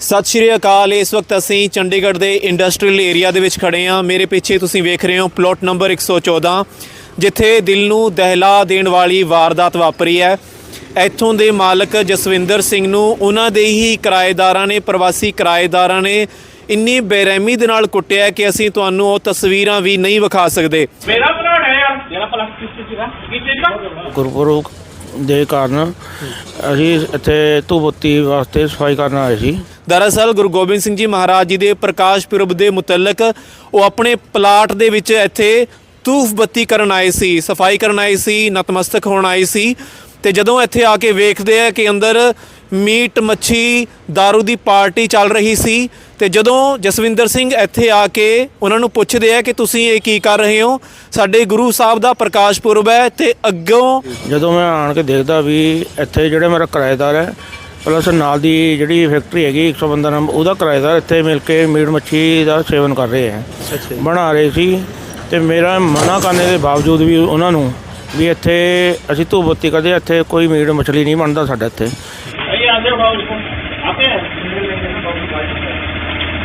ਸਤਿ ਸ਼੍ਰੀ ਅਕਾਲ। ਇਸ ਵਕਤ ਅਸੀਂ ਚੰਡੀਗੜ੍ਹ ਦੇ ਇੰਡਸਟਰੀਅਲ ਏਰੀਆ ਦੇ ਵਿੱਚ ਖੜੇ ਹਾਂ। ਮੇਰੇ ਪਿੱਛੇ ਤੁਸੀਂ ਵੇਖ ਰਹੇ ਹੋ ਪਲਾਟ ਨੰਬਰ 114 ਜਿੱਥੇ ਦਿਲ ਨੂੰ ਦਹਿਲਾ ਦੇਣ ਵਾਲੀ ਵਾਰਦਾਤ ਵਾਪਰੀ ਹੈ। ਇੱਥੋਂ ਦੇ ਮਾਲਕ ਜਸਵਿੰਦਰ ਸਿੰਘ ਨੂੰ ਉਹਨਾਂ ਦੇ ਹੀ ਕਿਰਾਏਦਾਰਾਂ ਨੇ ਪ੍ਰਵਾਸੀ ਕਿਰਾਏਦਾਰਾਂ ਨੇ ਇੰਨੀ ਬੇਰਹਿਮੀ ਦੇ ਨਾਲ ਕੁੱਟਿਆ ਕਿ ਅਸੀਂ ਤੁਹਾਨੂੰ ਉਹ ਤਸਵੀਰਾਂ ਵੀ ਨਹੀਂ ਵਿਖਾ ਸਕਦੇ। ਮੇਰਾ ਪਲਾਟ ਹੈ। ਯਾਰ ਮੇਰਾ ਪਲਾਟ ਕਿਸ ਚੀਜ਼ ਦਾ? ਕਿਸ ਚੀਜ਼ ਦਾ? ਗੁਰਪੁਰਬ ਦੇ ਕਾਰਨ ਅਸੀਂ ਇੱਥੇ ਧੂਬਤੀ ਵਾਸਤੇ ਸਫ਼ਾਈ ਕਰਨ ਆਏ ਸੀ। ਦਰਅਸਲ ਗੁਰੂ ਗੋਬਿੰਦ ਸਿੰਘ ਜੀ ਮਹਾਰਾਜ ਜੀ ਦੇ ਪ੍ਰਕਾਸ਼ ਪੁਰਬ ਦੇ ਮੁਤਲਕ ਉਹ ਆਪਣੇ ਪਲਾਟ ਦੇ ਵਿੱਚ ਇੱਥੇ ਤੂਫ ਬੱਤੀ ਕਰਨ ਆਏ ਸੀ, ਸਫ਼ਾਈ ਕਰਨ ਆਏ ਸੀ, ਨਤਮਸਤਕ ਹੋਣ ਆਏ ਸੀ ਤੇ ਜਦੋਂ ਇੱਥੇ ਆ ਕੇ ਵੇਖਦੇ ਆ ਕਿ ਅੰਦਰ ਮੀਟ ਮੱਛੀ दारू ਦੀ ਪਾਰਟੀ ਚੱਲ ਰਹੀ ਸੀ ਤੇ ਜਦੋਂ ਜਸਵਿੰਦਰ ਸਿੰਘ ਇੱਥੇ ਆ ਕੇ ਉਹਨਾਂ ਨੂੰ ਪੁੱਛਦੇ ਆ ਕਿ ਤੁਸੀਂ ਇਹ ਕੀ ਕਰ ਰਹੇ ਹੋ ਸਾਡੇ ਗੁਰੂ ਸਾਹਿਬ ਦਾ ਪ੍ਰਕਾਸ਼ ਪੁਰਬ ਹੈ ਤੇ ਅੱਗੋਂ ਜਦੋਂ ਮੈਂ ਆਣ ਕੇ ਦੇਖਦਾ ਵੀ ਇੱਥੇ ਜਿਹੜੇ ਮੇਰਾ ਕਿਰਾਏਦਾਰ ਹੈ ਪਲੱਸ ਨਾਲ ਦੀ ਜਿਹੜੀ ਫੈਕਟਰੀ ਹੈਗੀ 100 ਬੰਦਾ ਨਾਮ ਉਹਦਾ ਕਿਰਾਏਦਾਰ ਇੱਥੇ ਮਿਲ ਕੇ ਮੀਟ ਮੱਛੀ ਦਾ ਸੇਵਨ ਕਰ ਰਹੇ ਹੈ। ਬਣਾ ਰਹੇ ਸੀ ਤੇ ਮੇਰਾ ਮਨਾ ਕਰਨ ਦੇ ਬਾਵਜੂਦ ਵੀ ਉਹਨਾਂ ਨੂੰ ਵੀ ਇੱਥੇ ਅਸੀਂ ਧੂਪ ਬੱਤੀ ਕਦੇ ਇੱਥੇ ਕੋਈ ਮੀਟ ਮਛਲੀ ਨਹੀਂ ਬਣਦਾ ਸਾਡੇ ਇੱਥੇ। आते हो भाव इसको आते हैं।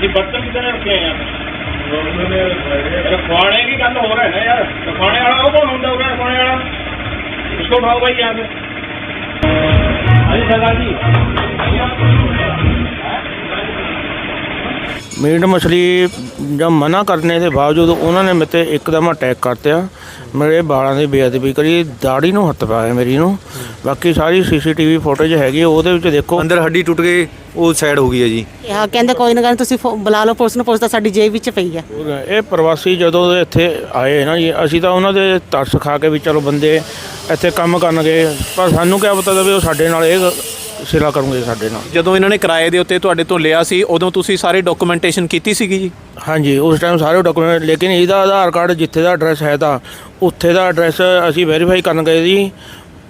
ये बर्तन कितने रखे हैं यहाँ? खुआने की गल हो रहा है ना यार। तो खुआने वाला वो कौन होता होगा खुआने वाला? उसको भाव भाई यहाँ पे अरे सरदार जी। ਮੀਟ ਮਛਲੀ ਜਦ ਮਨਾ ਕਰਨੇ ਦੇ ਬਾਵਜੂਦ ਉਹਨਾਂ ਨੇ ਮੇਰੇ ਤੇ ਇੱਕਦਮ ਅਟੈਕ ਕਰਤਿਆ ਮੇਰੇ ਬਾਲਾਂ ਦੀ ਬੇਅਦਬੀ ਕਰੀ ਦਾੜੀ ਨੂੰ ਹੱਥ ਪਾਇਆ ਮੇਰੀ ਨੂੰ। ਬਾਕੀ ਸਾਰੀ ਸੀਸੀਟੀਵੀ ਫੁਟੇਜ ਹੈਗੀ ਹੈ, ਉਹਦੇ ਵਿੱਚ ਦੇਖੋ। ਅੰਦਰ ਹੱਡੀ ਟੁੱਟ ਕੇ ਉਹ ਸਾਈਡ ਹੋ ਗਈ ਹੈ ਜੀ। ਹਾਂ ਕਹਿੰਦੇ ਕੋਈ ਨਾ ਗੱਲ ਤੁਸੀਂ ਫੋ- ਬੁਲਾ ਲਓ ਪੁਲਿਸ ਨੂੰ ਪੁਲਿਸ ਤਾਂ ਸਾਡੀ ਜੇਬ ਵਿੱਚ ਪਈ ਆ। ਇਹ ਪ੍ਰਵਾਸੀ ਜਦੋਂ ਦੇ ਇੱਥੇ ਆਏ ਨਾ ਜੀ ਅਸੀਂ ਤਾਂ ਉਹਨਾਂ ਦੇ ਤਰਸ ਖਾ ਕੇ ਵੀ ਚਲੋ ਬੰਦੇ ਇੱਥੇ ਕੰਮ ਕਰਨਗੇ ਪਰ ਸਾਨੂੰ ਕਿਆ ਪਤਾ ਵੀ ਉਹ ਸਾਡੇ ਨਾਲ ਇਹ ਸਿਰਾ ਕਰਨਗੇ ਸਾਡੇ ਨਾਲ। ਜਦੋਂ ਇਹਨਾਂ ਨੇ ਕਿਰਾਏ ਦੇ ਉੱਤੇ ਤੁਹਾਡੇ ਤੋਂ ਲਿਆ ਸੀ ਉਦੋਂ ਤੁਸੀਂ ਸਾਰੇ ਡਾਕੂਮੈਂਟੇਸ਼ਨ ਕੀਤੀ ਸੀਗੀ ਜੀ? ਹਾਂਜੀ ਉਸ ਟਾਈਮ ਸਾਰੇ ਡਾਕੂਮੈਂਟ ਲੇਕਿਨ ਇਹਦਾ ਆਧਾਰ ਕਾਰਡ ਜਿੱਥੇ ਦਾ ਐਡਰੈਸ ਹੈ ਤਾਂ ਉੱਥੇ ਦਾ ਐਡਰੈਸ ਅਸੀਂ ਵੈਰੀਫਾਈ ਕਰਨ ਗਏ ਜੀ।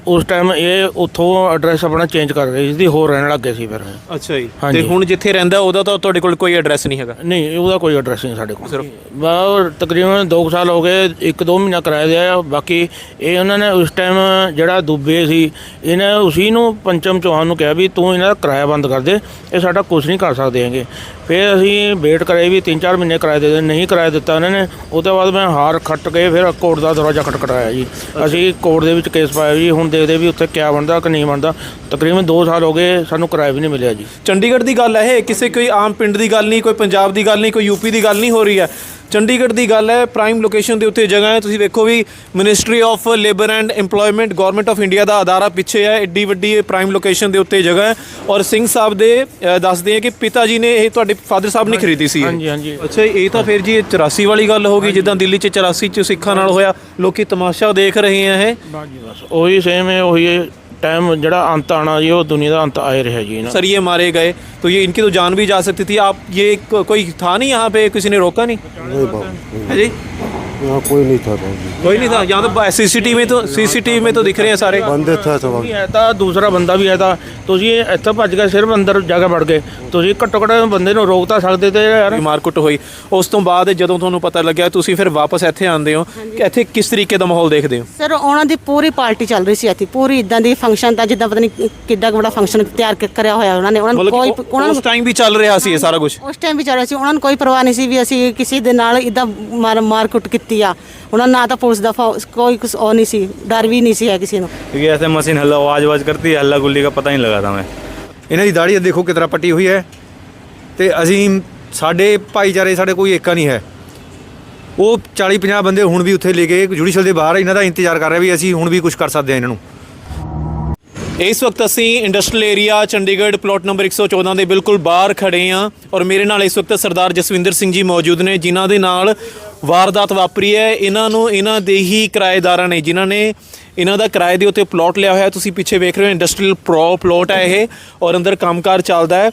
ਉਸ ਟਾਈਮ ਇਹ ਉੱਥੋਂ ਐਡਰੈਸ ਆਪਣਾ ਚੇਂਜ ਕਰ ਰਹੇ ਸੀ ਹੋਰ ਰਹਿਣ ਲੱਗੇ ਸੀ ਫਿਰ। ਅੱਛਾ ਜੀ। ਹਾਂਜੀ। ਤੇ ਹੁਣ ਜਿੱਥੇ ਰਹਿੰਦਾ ਉਹਦਾ ਤਾਂ ਤੁਹਾਡੇ ਕੋਲ ਕੋਈ ਐਡਰੈਸ ਨਹੀਂ ਹੈਗਾ? ਨਹੀਂ ਉਹਦਾ ਕੋਈ ਐਡਰੈਸ ਨਹੀਂ ਸਾਡੇ ਕੋਲ। ਬਾ ਤਕਰੀਬਨ 2 ਸਾਲ ਹੋ ਗਏ 1-2 ਮਹੀਨਾ ਕਿਰਾਇਆ ਦਿਆ ਬਾਕੀ ਇਹ ਉਹਨਾਂ ਨੇ ਉਸ ਟਾਈਮ ਜਿਹੜਾ ਦੁੱਬੇ ਸੀ ਇਹਨੇ ਉਸੀ ਨੂੰ ਪੰਚਮ ਚੌਹਾਨ ਨੂੰ ਕਿਹਾ ਵੀ ਤੂੰ ਇਹਨਾਂ ਦਾ ਕਿਰਾਇਆ ਬੰਦ ਕਰ ਦੇ ਇਹ ਸਾਡਾ ਕੁਝ ਨਹੀਂ ਕਰ ਸਕਦੇ ਹੈਗੇ। ਫਿਰ ਅਸੀਂ ਵੇਟ ਕਰਾਈ ਵੀ 3-4 ਮਹੀਨੇ ਕਿਰਾਏ ਦੇ ਨਹੀਂ ਕਿਰਾਇਆ ਦਿੱਤਾ ਉਹਨਾਂ ਨੇ ਉਹ ਤੋਂ ਬਾਅਦ ਮੈਂ ਹਾਰ ਖੱਟ ਕੇ ਫਿਰ ਕੋਰਟ ਦਾ ਦਰਵਾਜ਼ਾ ਖਟਖਟਾਇਆ ਜੀ। ਅਸੀਂ ਕੋਰਟ ਦੇ ਵਿੱਚ ਕੇਸ ਪਾਇਆ ਜੀ ਹੁਣ ਦੇਖਦੇ ਵੀ ਉੱਥੇ ਕਿਆ ਬਣਦਾ, ਕਿ ਨਹੀਂ ਬਣਦਾ। ਤਕਰੀਬਨ 2 ਸਾਲ ਹੋ ਗਏ, ਸਾਨੂੰ ਕਿਰਾਇਆ ਵੀ ਨਹੀਂ ਮਿਲਿਆ ਜੀ। ਚੰਡੀਗੜ੍ਹ ਦੀ ਗੱਲ ਹੈ ਇਹ ਕਿਸੇ ਕੋਈ ਆਮ ਪਿੰਡ ਦੀ ਗੱਲ ਨਹੀਂ, ਕੋਈ ਪੰਜਾਬ ਦੀ ਗੱਲ ਨਹੀਂ, ਕੋਈ ਯੂਪੀ ਦੀ ਗੱਲ ਨਹੀਂ ਹੋ ਰਹੀ ਹੈ। ਚੰਡੀਗੜ੍ਹ ਦੀ ਗੱਲ ਹੈ ਪ੍ਰਾਈਮ ਲੋਕੇਸ਼ਨ ਦੇ ਉੱਤੇ ਜਗ੍ਹਾ ਹੈ। ਤੁਸੀਂ ਵੇਖੋ ਵੀ ministry of labour and EMPLOYMENT government of India ਦਾ ਅਦਾਰਾ ਪਿੱਛੇ ਹੈ। ਐਡੀ ਵੱਡੀ ਇਹ ਪ੍ਰਾਈਮ ਲੋਕੇਸ਼ਨ ਦੇ ਉੱਤੇ ਜਗ੍ਹਾ ਹੈ। ਔਰ ਸਿੰਘ ਸਾਹਿਬ ਦੇ ਅ, ਦੱਸਦੇ ਆ ਕਿ ਪਿਤਾ ਜੀ ਨੇ ਇਹ ਤੁਹਾਡੇ ਫਾਦਰ ਸਾਹਿਬ ਨੇ ਖਰੀਦੀ ਸੀ ਇਹ। ਹਾਂਜੀ ਹਾਂਜੀ। ਅੱਛਾ ਇਹ ਤਾਂ ਫਿਰ ਜੀ ਇਹ 84 ਵਾਲੀ ਗੱਲ ਹੋ ਗਈ। ਜਿੱਦਾਂ ਦਿੱਲੀ 'ਚ 84 'ਚ ਸਿੱਖਾਂ ਨਾਲ ਹੋਇਆ ਲੋਕੀ ਤਮਾਸ਼ਾ ਦੇਖ ਰਹੇ ਆ ਇਹ। ਬਸ ਜੀ ਬਸ। ਉਹੀ ਸੇਮ ਹੈ ਉਹੀ टाइम जड़ा अंत आना जी वो दुनिया का अंत आए रहा जी ना सरिये मारे गए तो ये इनकी तो जान भी जा सकती थी आप ये को, कोई था नहीं यहाँ पे किसी ने रोका नहीं नहीं बाबू है जी यहाँ कोई नहीं था बाबू कोई नहीं था यहाँ तो सीसीटीवी में तो सीसीटीवी में तो दिख रहे हैं सारे बंदे था सब ਵੀ ਹੈ ਤਾਂ ਦੂਸਰਾ ਬੰਦਾ ਵੀ ਹੈ ਤਾਂ ਤੁਸੀਂ ਇੱਥੇ ਭੱਜ ਕੇ ਸਿਰਫ ਅੰਦਰ ਜਾ ਕੇ ਵੜ ਗਏ ਤੁਸੀਂ ਘੱਟੋ ਘੱਟ ਬੰਦੇ ਨੂੰ ਰੋਕ ਤਾਂ ਸਕਦੇ ਤੇ ਯਾਰ ਮਾਰਕੁੱਟ ਹੋਈ ਉਸ ਤੋਂ ਬਾਅਦ ਜਦੋਂ ਤੁਹਾਨੂੰ ਪਤਾ ਲੱਗਿਆ ਤੁਸੀਂ ਫਿਰ ਵਾਪਸ ਇੱਥੇ ਆਉਂਦੇ ਹੋ ਕਿ ਇੱਥੇ ਕਿਸ ਤਰੀਕੇ ਦਾ ਮਾਹੌਲ ਦੇਖਦੇ ਹੋ ਸਰ ਉਹਨਾਂ ਦੀ ਪੂਰੀ ਪਾਰਟੀ ਚੱਲ ਰਹੀ ਸੀ ਇੱਥੇ ਪੂਰੀ ਇਦਾਂ ਦੀ ਫੰਕਸ਼ਨ ਤਾਂ ਜਿੱਦਾਂ ਪਤਾ ਨਹੀਂ ਕਿੱਡਾ ਕੁ ਬੜਾ ਫੰਕਸ਼ਨ ਤਿਆਰ ਕ- ਕਰਿਆ ਹੋਇਆ ਉਹਨਾਂ ਨੇ ਉਹਨਾਂ ਨੂੰ ਮਤਲਬ ਕੋਈ ਕਿ ਉਹਨਾਂ ਉਸ ਨੂੰ ਟਾਈਮ ਵੀ ਚੱਲ ਰਿਹਾ ਸੀ ਇਹ ਸਾਰਾ ਕੁਝ ਉਸ ਟਾਈਮ ਵੀ ਚੱਲ ਰਿਹਾ ਸੀ ਉਹਨਾਂ ਨੂੰ ਕੋਈ ਪਰਵਾਹ ਨਹੀਂ ਸੀ ਵੀ ਅਸੀਂ ਕਿਸੇ ਦੇ ਨਾਲ ਇਦਾਂ ਮਾਰ ਮਾਰਕੁੱਟ ਕੀਤੀ ਆ ਉਹਨਾਂ ਨੂੰ ਨਾ ਤਾਂ ਪੁਲਿਸ ਦਾ ਫੌ- ਕੋਈ ਕੁਛ ਉਹ ਨਹੀਂ ਸੀ ਡਰ ਵੀ ਨਹੀਂ ਸੀ ਹੈ ਕਿਸੇ ਨੂੰ क्योंकि ऐसे मशीन हल्ला आवाज आवाज करती है हल्ला गुल्ली का पता नहीं लगा था मैं ਇਹਨਾਂ ਦੀ ਦਾੜੀ ਦੇਖੋ ਕਿਤਨਾ ਪੱਟੀ ਹੋਈ ਹੈ ਤੇ ਅਸੀਂ ਸਾਡੇ ਭਾਈਚਾਰੇ ਸਾਡੇ ਕੋਈ ਏਕਾ ਨਹੀਂ ਹੈ ਉਹ 40 50 ਬੰਦੇ ਹੁਣ ਵੀ ਉੱਥੇ ਲੈ ਕੇ ਜੁਡੀਸ਼ਲ ਦੇ ਬਾਹਰ ਇਹਨਾਂ ਦਾ ਇੰਤਜ਼ਾਰ ਕਰ ਰਹੇ ਵੀ ਅਸੀਂ ਹੁਣ ਵੀ ਕੁਝ ਕਰ ਸਕਦੇ ਹਾਂ ਇਹਨਾਂ ਨੂੰ ਇਸ ਵਕਤ ਅਸੀਂ industrial area Chandigarh plot number 114 ਦੇ ਬਿਲਕੁਲ ਬਾਹਰ ਖੜੇ ਹਾਂ ਔਰ ਮੇਰੇ ਨਾਲ ਇਸ ਵਕਤ ਸਰਦਾਰ ਜਸਵਿੰਦਰ ਸਿੰਘ ਜੀ ਮੌਜੂਦ ਨੇ ਜਿਨ੍ਹਾਂ ਦੇ ਨਾਲ ਵਾਰਦਾਤ ਵਾਪਰੀ ਹੈ। ਇਹਨਾਂ ਨੂੰ, ਇਹਨਾਂ ਦੇ ਹੀ ਕਿਰਾਏਦਾਰਾਂ ਨੇ, ਜਿਨ੍ਹਾਂ ਨੇ ਇਹਨਾਂ ਦਾ ਕਿਰਾਏ ਦੇ ਉੱਤੇ ਪਲਾਟ ਲਿਆ ਹੋਇਆ ਤੁਸੀਂ ਪਿੱਛੇ ਵੇਖ ਰਹੇ ਹੋ ਇੰਡਸਟਰੀਅਲ ਪ੍ਰੋ ਪਲਾਟ ਹੈ ਇਹ ਔਰ ਅੰਦਰ ਕੰਮਕਾਰ ਚੱਲਦਾ ਹੈ।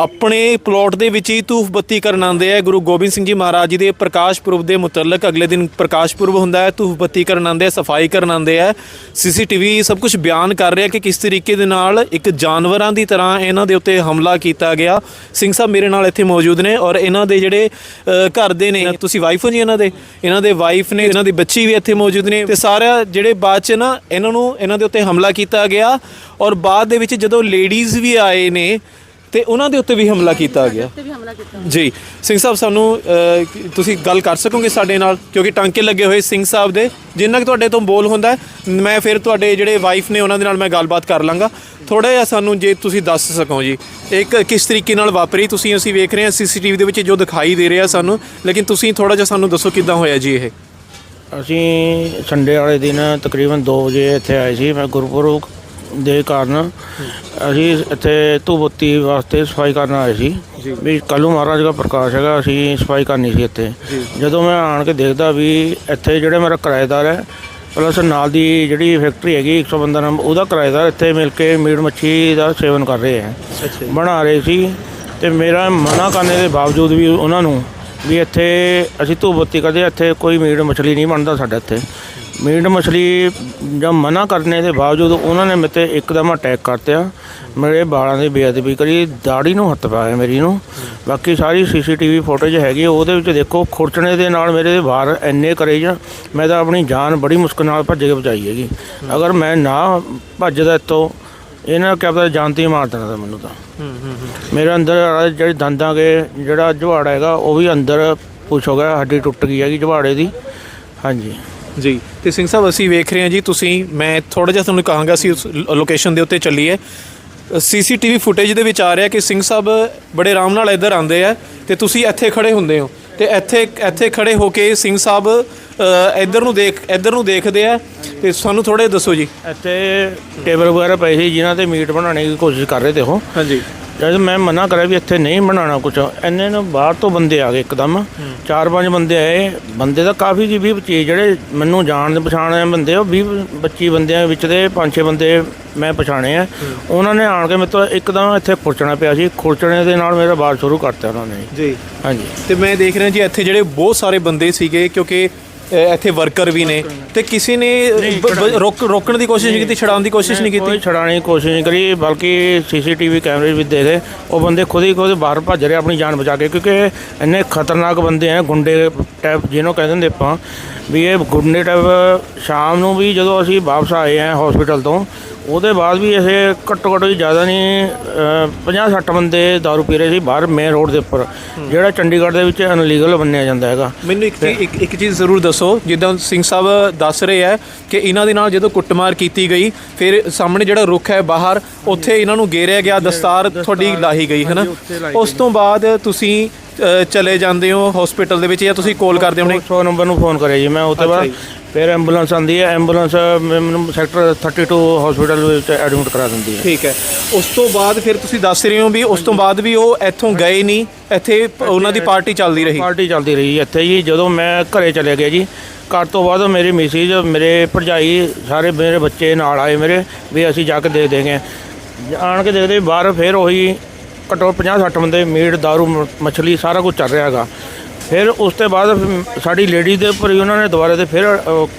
ਆਪਣੇ ਪਲਾਟ ਦੇ ਵਿੱਚ ਹੀ ਧੂਫ ਬੱਤੀ ਕਰਨ ਆਉਂਦੇ ਆ। ਗੁਰੂ ਗੋਬਿੰਦ ਸਿੰਘ ਜੀ ਮਹਾਰਾਜ ਜੀ ਦੇ ਪ੍ਰਕਾਸ਼ ਪੁਰਬ ਦੇ ਮੁਤਲਕ ਅਗਲੇ ਦਿਨ ਪ੍ਰਕਾਸ਼ ਪੁਰਬ ਹੁੰਦਾ ਹੈ। ਧੂਫ ਬੱਤੀ ਕਰਨ ਆਉਂਦੇ ਆ, ਸਫ਼ਾਈ ਕਰਨ ਆਉਂਦੇ ਆ। ਸੀਸੀਟੀਵੀ ਸਭ ਕੁਝ ਬਿਆਨ ਕਰ ਰਿਹਾ ਕਿ ਕਿਸ ਤਰੀਕੇ ਦੇ ਨਾਲ ਇੱਕ ਜਾਨਵਰਾਂ ਦੀ ਤਰ੍ਹਾਂ ਇਹਨਾਂ ਦੇ ਉੱਤੇ ਹਮਲਾ ਕੀਤਾ ਗਿਆ। ਸਿੰਘ ਸਾਹਿਬ ਮੇਰੇ ਨਾਲ ਇੱਥੇ ਮੌਜੂਦ ਨੇ ਔਰ ਇਹਨਾਂ ਦੇ ਜਿਹੜੇ ਘਰ ਦੇ ਨੇ, ਤੁਸੀਂ ਵਾਈਫ ਹੋ ਜੀ ਇਹਨਾਂ ਦੇ? ਇਹਨਾਂ ਦੇ ਵਾਈਫ ਨੇ, ਇਹਨਾਂ ਦੀ ਬੱਚੀ ਵੀ ਇੱਥੇ ਮੌਜੂਦ ਨੇ। ਤੇ ਸਾਰਾ ਜਿਹੜੇ ਬਾਅਦ ਚ ਨਾ, ਇਹਨਾਂ ਨੂੰ, ਇਹਨਾਂ ਦੇ ਉੱਤੇ ਹਮਲਾ ਕੀਤਾ ਗਿਆ। ਔਰ ਬਾਅਦ ਦੇ ਵਿੱਚ ਜਦੋਂ ਲੇਡੀਜ਼ ਵੀ ਆਏ ਨੇ ਤੇ ਉਹਨਾਂ ਦੇ ਉੱਤੇ ਵੀ ਹਮਲਾ ਕੀਤਾ ਗਿਆ। ਤੇ ਵੀ ਹਮਲਾ ਕੀਤਾ। ਜੀ ਸਿੰਘ ਸਾਹਿਬ ਸਾਨੂੰ ਤੁਸੀਂ ਗੱਲ ਕਰ ਸਕੋਗੇ ਸਾਡੇ ਨਾਲ? ਕਿਉਂਕਿ ਟਾਂਕੇ ਲੱਗੇ ਹੋਏ ਸਿੰਘ ਸਾਹਿਬ ਦੇ ਜਿੰਨਾ ਕਿ ਤੁਹਾਡੇ ਤੋਂ ਬੋਲ ਹੁੰਦਾ ਹੈ, ਮੈਂ ਫਿਰ ਤੁਹਾਡੇ ਜਿਹੜੇ ਵਾਈਫ ਨੇ ਉਹਨਾਂ ਦੇ ਨਾਲ ਮੈਂ ਗੱਲਬਾਤ ਕਰ ਲਾਂਗਾ। ਥੋੜਾ ਜਿਹਾ ਸਾਨੂੰ ਜੇ ਤੁਸੀਂ ਦੱਸ ਸਕੋ ਜੀ ਇੱਕ ਕਿਸ ਤਰੀਕੇ ਨਾਲ ਵਾਪਰੀ? ਤੁਸੀਂ ਅਸੀਂ ਵੇਖ ਰਹੇ ਹਾਂ ਸੀਸੀਟੀਵੀ ਦੇ ਵਿੱਚ ਜੋ ਦਿਖਾਈ ਦੇ ਰਿਹਾ ਸਾਨੂੰ ਲੇਕਿਨ ਤੁਸੀਂ ਥੋੜਾ ਜਿਹਾ ਸਾਨੂੰ ਦੱਸੋ ਕਿਦਾਂ ਹੋਇਆ ਜੀ ਇਹ? ਅਸੀਂ ਸੰਡੇ ਵਾਲੇ ਦਿਨ ਤਕਰੀਬਨ 2 ਵਜੇ ਇੱਥੇ ਆਏ ਸੀ ਮੈਂ ਗੁਰਪੁਰਬ ਦੇ ਕਾਰਨ ਅਸੀਂ ਇੱਥੇ ਧੂਬਤੀ ਵਾਸਤੇ ਸਫ਼ਾਈ ਕਰਨ ਆਏ ਸੀ। ਵੀ ਕੱਲੂ ਮਹਾਰਾਜ ਦਾ ਪ੍ਰਕਾਸ਼ ਹੈਗਾ ਅਸੀਂ ਸਫ਼ਾਈ ਕਰਨੀ ਸੀ ਇੱਥੇ। ਜਦੋਂ ਮੈਂ ਆਣ ਕੇ ਦੇਖਦਾ ਵੀ ਇੱਥੇ ਜਿਹੜਾ ਮੇਰਾ ਕਿਰਾਏਦਾਰ ਹੈ ਪਲੱਸ ਨਾਲ ਦੀ ਜਿਹੜੀ ਫੈਕਟਰੀ ਹੈਗੀ 100 ਬੰਦਾ ਨਾਮ ਉਹਦਾ ਕਿਰਾਏਦਾਰ ਇੱਥੇ ਮਿਲ ਕੇ ਮੀਟ ਮੱਛੀ ਦਾ ਸੇਵਨ ਕਰ ਰਹੇ ਹੈ। ਬਣਾ ਰਹੇ ਸੀ ਤੇ ਮੇਰਾ ਮਨਾ ਕਰਨ ਦੇ ਬਾਵਜੂਦ ਵੀ ਉਹਨਾਂ ਨੂੰ ਵੀ ਇੱਥੇ ਅਸੀਂ ਧੂਬਤੀ ਕਰਦੇ ਇੱਥੇ ਕੋਈ ਮੀਟ ਮਛਲੀ ਨਹੀਂ ਬਣਦਾ ਸਾਡੇ ਇੱਥੇ। ਮੀਟ ਮਛਲੀ ਜਦ ਮਨਾ ਕਰਨੇ ਦੇ ਬਾਵਜੂਦ ਉਹਨਾਂ ਨੇ ਮੇਰੇ ਤੇ ਇੱਕਦਮ ਅਟੈਕ ਕਰਤਿਆ। ਮੇਰੇ ਵਾਲਾਂ ਦੀ ਬੇਅਦਬੀ ਕਰੀ ਦਾੜੀ ਨੂੰ ਹੱਥ ਪਾਇਆ ਮੇਰੀ ਨੂੰ। ਬਾਕੀ ਸਾਰੀ ਸੀਸੀਟੀਵੀ ਫੁਟੇਜ ਹੈਗੀ ਉਹਦੇ ਵਿੱਚ ਦੇਖੋ ਖੁਰਚਣੇ ਦੇ ਨਾਲ ਮੇਰੇ ਦੇ ਵਾਰ ਇੰਨੇ ਕਰੇ ਜਾਂ ਮੈਂ ਤਾਂ ਆਪਣੀ ਜਾਨ ਬੜੀ ਮੁਸ਼ਕਲ ਨਾਲ ਭੱਜ ਕੇ ਬਚਾਈ ਹੈਗੀ। ਅਗਰ ਮੈਂ ਨਾ ਭੱਜਦਾ ਇੱਥੋਂ ਇਹਨਾਂ ਕਿਹਾ ਪਤਾ ਜਾਨਤੀ ਮਾਰ ਦੇਣਾ ਤਾ ਮੈਨੂੰ ਤਾਂ। ਮੇਰੇ ਅੰਦਰ ਜਿਹੜੇ ਦੰਦਾਂ ਕੇ ਜਿਹੜਾ ਜਵਾੜਾ ਹੈਗਾ ਉਹ ਵੀ ਅੰਦਰ ਪੁੱਛ ਹੋ ਗਿਆ ਹੱਡੀ ਟੁੱਟ ਗਈ ਹੈਗੀ ਜਵਾੜੇ ਦੀ। ਹਾਂਜੀ। ਜੀ। ਤੇ ਸਿੰਘ ਸਾਹਿਬ ਅਸੀਂ ਵੇਖ ਰਹੇ ਹਾਂ ਜੀ ਤੁਸੀਂ ਮੈਂ ਥੋੜਾ ਜਿਹਾ ਤੁਹਾਨੂੰ ਕਹਾਂਗਾ ਅਸੀਂ ਉਸ ਲੋਕੇਸ਼ਨ ਦੇ ਉੱਤੇ ਚੱਲੀਏ। ਸੀਸੀਟੀਵੀ ਫੁਟੇਜ ਦੇ ਵਿੱਚ ਆ ਰਿਹਾ ਕਿ ਸਿੰਘ ਸਾਹਿਬ ਬੜੇ ਆਰਾਮ ਨਾਲ ਇੱਧਰ ਆਉਂਦੇ ਆ ਤੇ ਤੁਸੀਂ ਇੱਥੇ ਖੜੇ ਹੁੰਦੇ ਹੋ। ਤੇ ਇੱਥੇ ਇੱਥੇ ਖੜੇ ਹੋ ਕੇ ਸਿੰਘ ਸਾਹਿਬ ਇੱਧਰ ਨੂੰ ਦੇਖ ਇੱਧਰ ਨੂੰ ਦੇਖਦੇ ਆ। ਤੇ ਸਾਨੂੰ ਥੋੜੇ ਦੱਸੋ ਜੀ। ਇੱਥੇ ਟੇਬਲ ਵਗੈਰਾ ਪਏ ਸੀ ਜਿਨ੍ਹਾਂ ਤੇ ਮੀਟ ਬਣਾਉਣੇ ਦੀ ਕੋਸ਼ਿਸ਼ ਕਰ ਰਹੇ ਤੇ ਉਹ। ਹਾਂਜੀ। ਜਦ ਮੈਂ ਮਨਾ ਕਰਿਆ ਵੀ ਇੱਥੇ ਨਹੀਂ ਬਣਾਉਣਾ ਕੁਝ ਇੰਨੇ ਨੂੰ ਬਾਹਰ ਤੋਂ ਬੰਦੇ ਆ ਗਏ ਇੱਕਦਮ। ਚਾਰ ਪੰਜ ਬੰਦੇ ਆਏ ਬੰਦੇ ਤਾਂ ਕਾਫੀ ਜੀ 20 25 ਜਿਹੜੇ ਮੈਨੂੰ ਜਾਣਦੇ ਪਛਾਣਦੇ ਬੰਦੇ ਉਹ 20 25 ਬੰਦਿਆਂ ਵਿੱਚ ਦੇ ਪੰਜ ਛੇ ਬੰਦੇ ਮੈਂ ਪਛਾਣੇ ਆ। ਉਹਨਾਂ ਨੇ ਆਣ ਕੇ ਮੇਰੇ ਤੋਂ ਇੱਕਦਮ ਇੱਥੇ ਖੁਰਚਣਾ ਪਿਆ ਸੀ ਖੁਰਚਣੇ ਦੇ ਨਾਲ ਮੇਰਾ ਬਾਹਰ ਸ਼ੁਰੂ ਕਰਤਾ ਉਹਨਾਂ ਨੇ। ਜੀ। ਹਾਂਜੀ। ਤੇ ਮੈਂ ਦੇਖ ਰਿਹਾ ਜੀ ਇੱਥੇ ਜਿਹੜੇ ਬਹੁਤ ਸਾਰੇ ਬੰਦੇ ਸੀਗੇ ਕਿਉਂਕਿ ਇੱਥੇ ਵਰਕਰ ਵੀ ਨੇ ਤੇ ਕਿਸੇ ਨੇ ਰੋਕ ਰੋਕਣ ਦੀ ਕੋਸ਼ਿਸ਼ ਨਹੀਂ ਕੀਤੀ ਛਡਾਉਣ ਦੀ ਕੋਸ਼ਿਸ਼ ਨਹੀਂ ਕੀਤੀ? ਕੋਈ ਛਡਾਣੇ ਦੀ ਕੋਸ਼ਿਸ਼ ਨਹੀਂ ਕਰੀ ਬਲਕਿ ਸੀਸੀਟੀਵੀ ਕੈਮਰੇ ਵਿੱਚ ਦੇਖੇ। ਉਹ ਬੰਦੇ ਖੁਦ ਹੀ ਖੁਦ ਬਾਹਰ ਭੱਜ ਰਹੇ ਆਪਣੀ ਜਾਨ ਬਚਾ ਕੇ ਕਿਉਂਕਿ ਇੰਨੇ ਖਤਰਨਾਕ ਬੰਦੇ ਆ ਗੁੰਡੇ ਟਾਈਪ ਜਿਹਨੂੰ ਕਹਿੰਦੇ ਹੁੰਦੇ ਆਪਾਂ। ਵੀ ਇਹ ਗੁੰਡੇ ਟਾਈਪ ਸ਼ਾਮ ਨੂੰ ਵੀ ਜਦੋਂ ਅਸੀਂ ਵਾਪਸ ਆਏ ਆ ਹਸਪੀਟਲ ਤੋਂ ਉਹਦੇ ਬਾਅਦ ਵੀ ਇਹ ਘੱਟੋ ਘੱਟ ਜ਼ਿਆਦਾ ਨਹੀਂ 50 60 ਬੰਦੇ ਦਾਰੂ ਪੀ ਰਹੇ ਸੀ ਬਾਹਰ ਮੇਨ ਰੋਡ ਦੇ ਉੱਪਰ। ਜਿਹੜਾ ਚੰਡੀਗੜ੍ਹ ਦੇ ਵਿੱਚ ਅਨਲੀਗਲ ਮੰਨਿਆ ਜਾਂਦਾ ਹੈਗਾ। ਮੈਨੂੰ ਇੱਕ ਇੱਕ ਇੱਕ ਚੀਜ਼ ਜ਼ਰੂਰ ਦੱਸੋ ਜਿੱਦਾਂ ਸਿੰਘ ਸਾਹਿਬ ਦੱਸ ਰਹੇ ਆ ਕਿ ਇਹਨਾਂ ਦੇ ਨਾਲ ਜਦੋਂ ਕੁੱਟਮਾਰ ਕੀਤੀ ਗਈ ਫਿਰ ਸਾਹਮਣੇ ਜਿਹੜਾ ਰੁੱਖ ਹੈ ਬਾਹਰ ਉੱਥੇ ਇਹਨਾਂ ਨੂੰ ਗੇਰਿਆ ਗਿਆ ਦਸਤਾਰ ਤੁਹਾਡੀ ਲਾਹੀ ਗਈ ਹੈ ਨਾ? ਉਸ ਤੋਂ ਬਾਅਦ ਤੁਸੀਂ ਚਲੇ ਜਾਂਦੇ ਹੋ ਹਸਪੀਟਲ ਦੇ ਵਿੱਚ ਜਾਂ ਤੁਸੀਂ ਕਾਲ ਕਰਦੇ ਹੋ ਆਪਣੇ? 100 ਨੰਬਰ ਨੂੰ ਫੋਨ ਕਰਿਆ ਜੀ ਮੈਂ ਉਹ ਤੋਂ ਬਾਅਦ। ਫਿਰ ਐਂਬੂਲੈਂਸ ਆਂਦੀ ਹੈ ਐਂਬੂਲੈਂਸ ਮੈਨੂੰ ਸੈਕਟਰ 32 ਹਸਪੀਟਲ ਵਿੱਚ ਐਡਮਿਟ ਕਰਾ ਦਿੰਦੀ ਹੈ। ਠੀਕ ਹੈ। ਉਸ ਤੋਂ ਬਾਅਦ ਫਿਰ ਤੁਸੀਂ ਦੱਸ ਰਹੇ ਹੋ ਵੀ ਉਸ ਤੋਂ ਬਾਅਦ ਵੀ ਉਹ ਇੱਥੋਂ ਗਏ ਨਹੀਂ ਇੱਥੇ ਉਹਨਾਂ ਦੀ ਪਾਰਟੀ ਚੱਲਦੀ ਰਹੀ। ਪਾਰਟੀ ਚੱਲਦੀ ਰਹੀ ਇੱਥੇ ਜੀ ਜਦੋਂ ਮੈਂ ਘਰੇ ਚਲੇ ਗਿਆ ਜੀ ਘਰ ਤੋਂ ਬਾਅਦ ਮੇਰੀ ਮਿਸਿਜ ਮੇਰੇ ਭਰਜਾਈ ਸਾਰੇ ਮੇਰੇ ਬੱਚੇ ਨਾਲ ਆਏ ਮੇਰੇ ਵੀ ਅਸੀਂ ਜਾ ਕੇ ਦੇ ਦੇਂਗੇ ਆਣ ਕੇ ਦੇਖਦੇ ਬਾਹਰ ਫਿਰ ਉਹੀ ਘੱਟੋ 50 60 ਬੰਦੇ ਮੀਟ ਦਾਰੂ ਮੱਛਲੀ ਸਾਰਾ ਕੁਝ ਚੱਲ ਰਿਹਾ ਹੈਗਾ। ਫਿਰ ਉਸ ਤੋਂ ਬਾਅਦ ਸਾਡੀ ਲੇਡੀ ਦੇ ਉੱਪਰ ਹੀ ਉਹਨਾਂ ਨੇ ਦੁਬਾਰਾ ਤੇ ਫਿਰ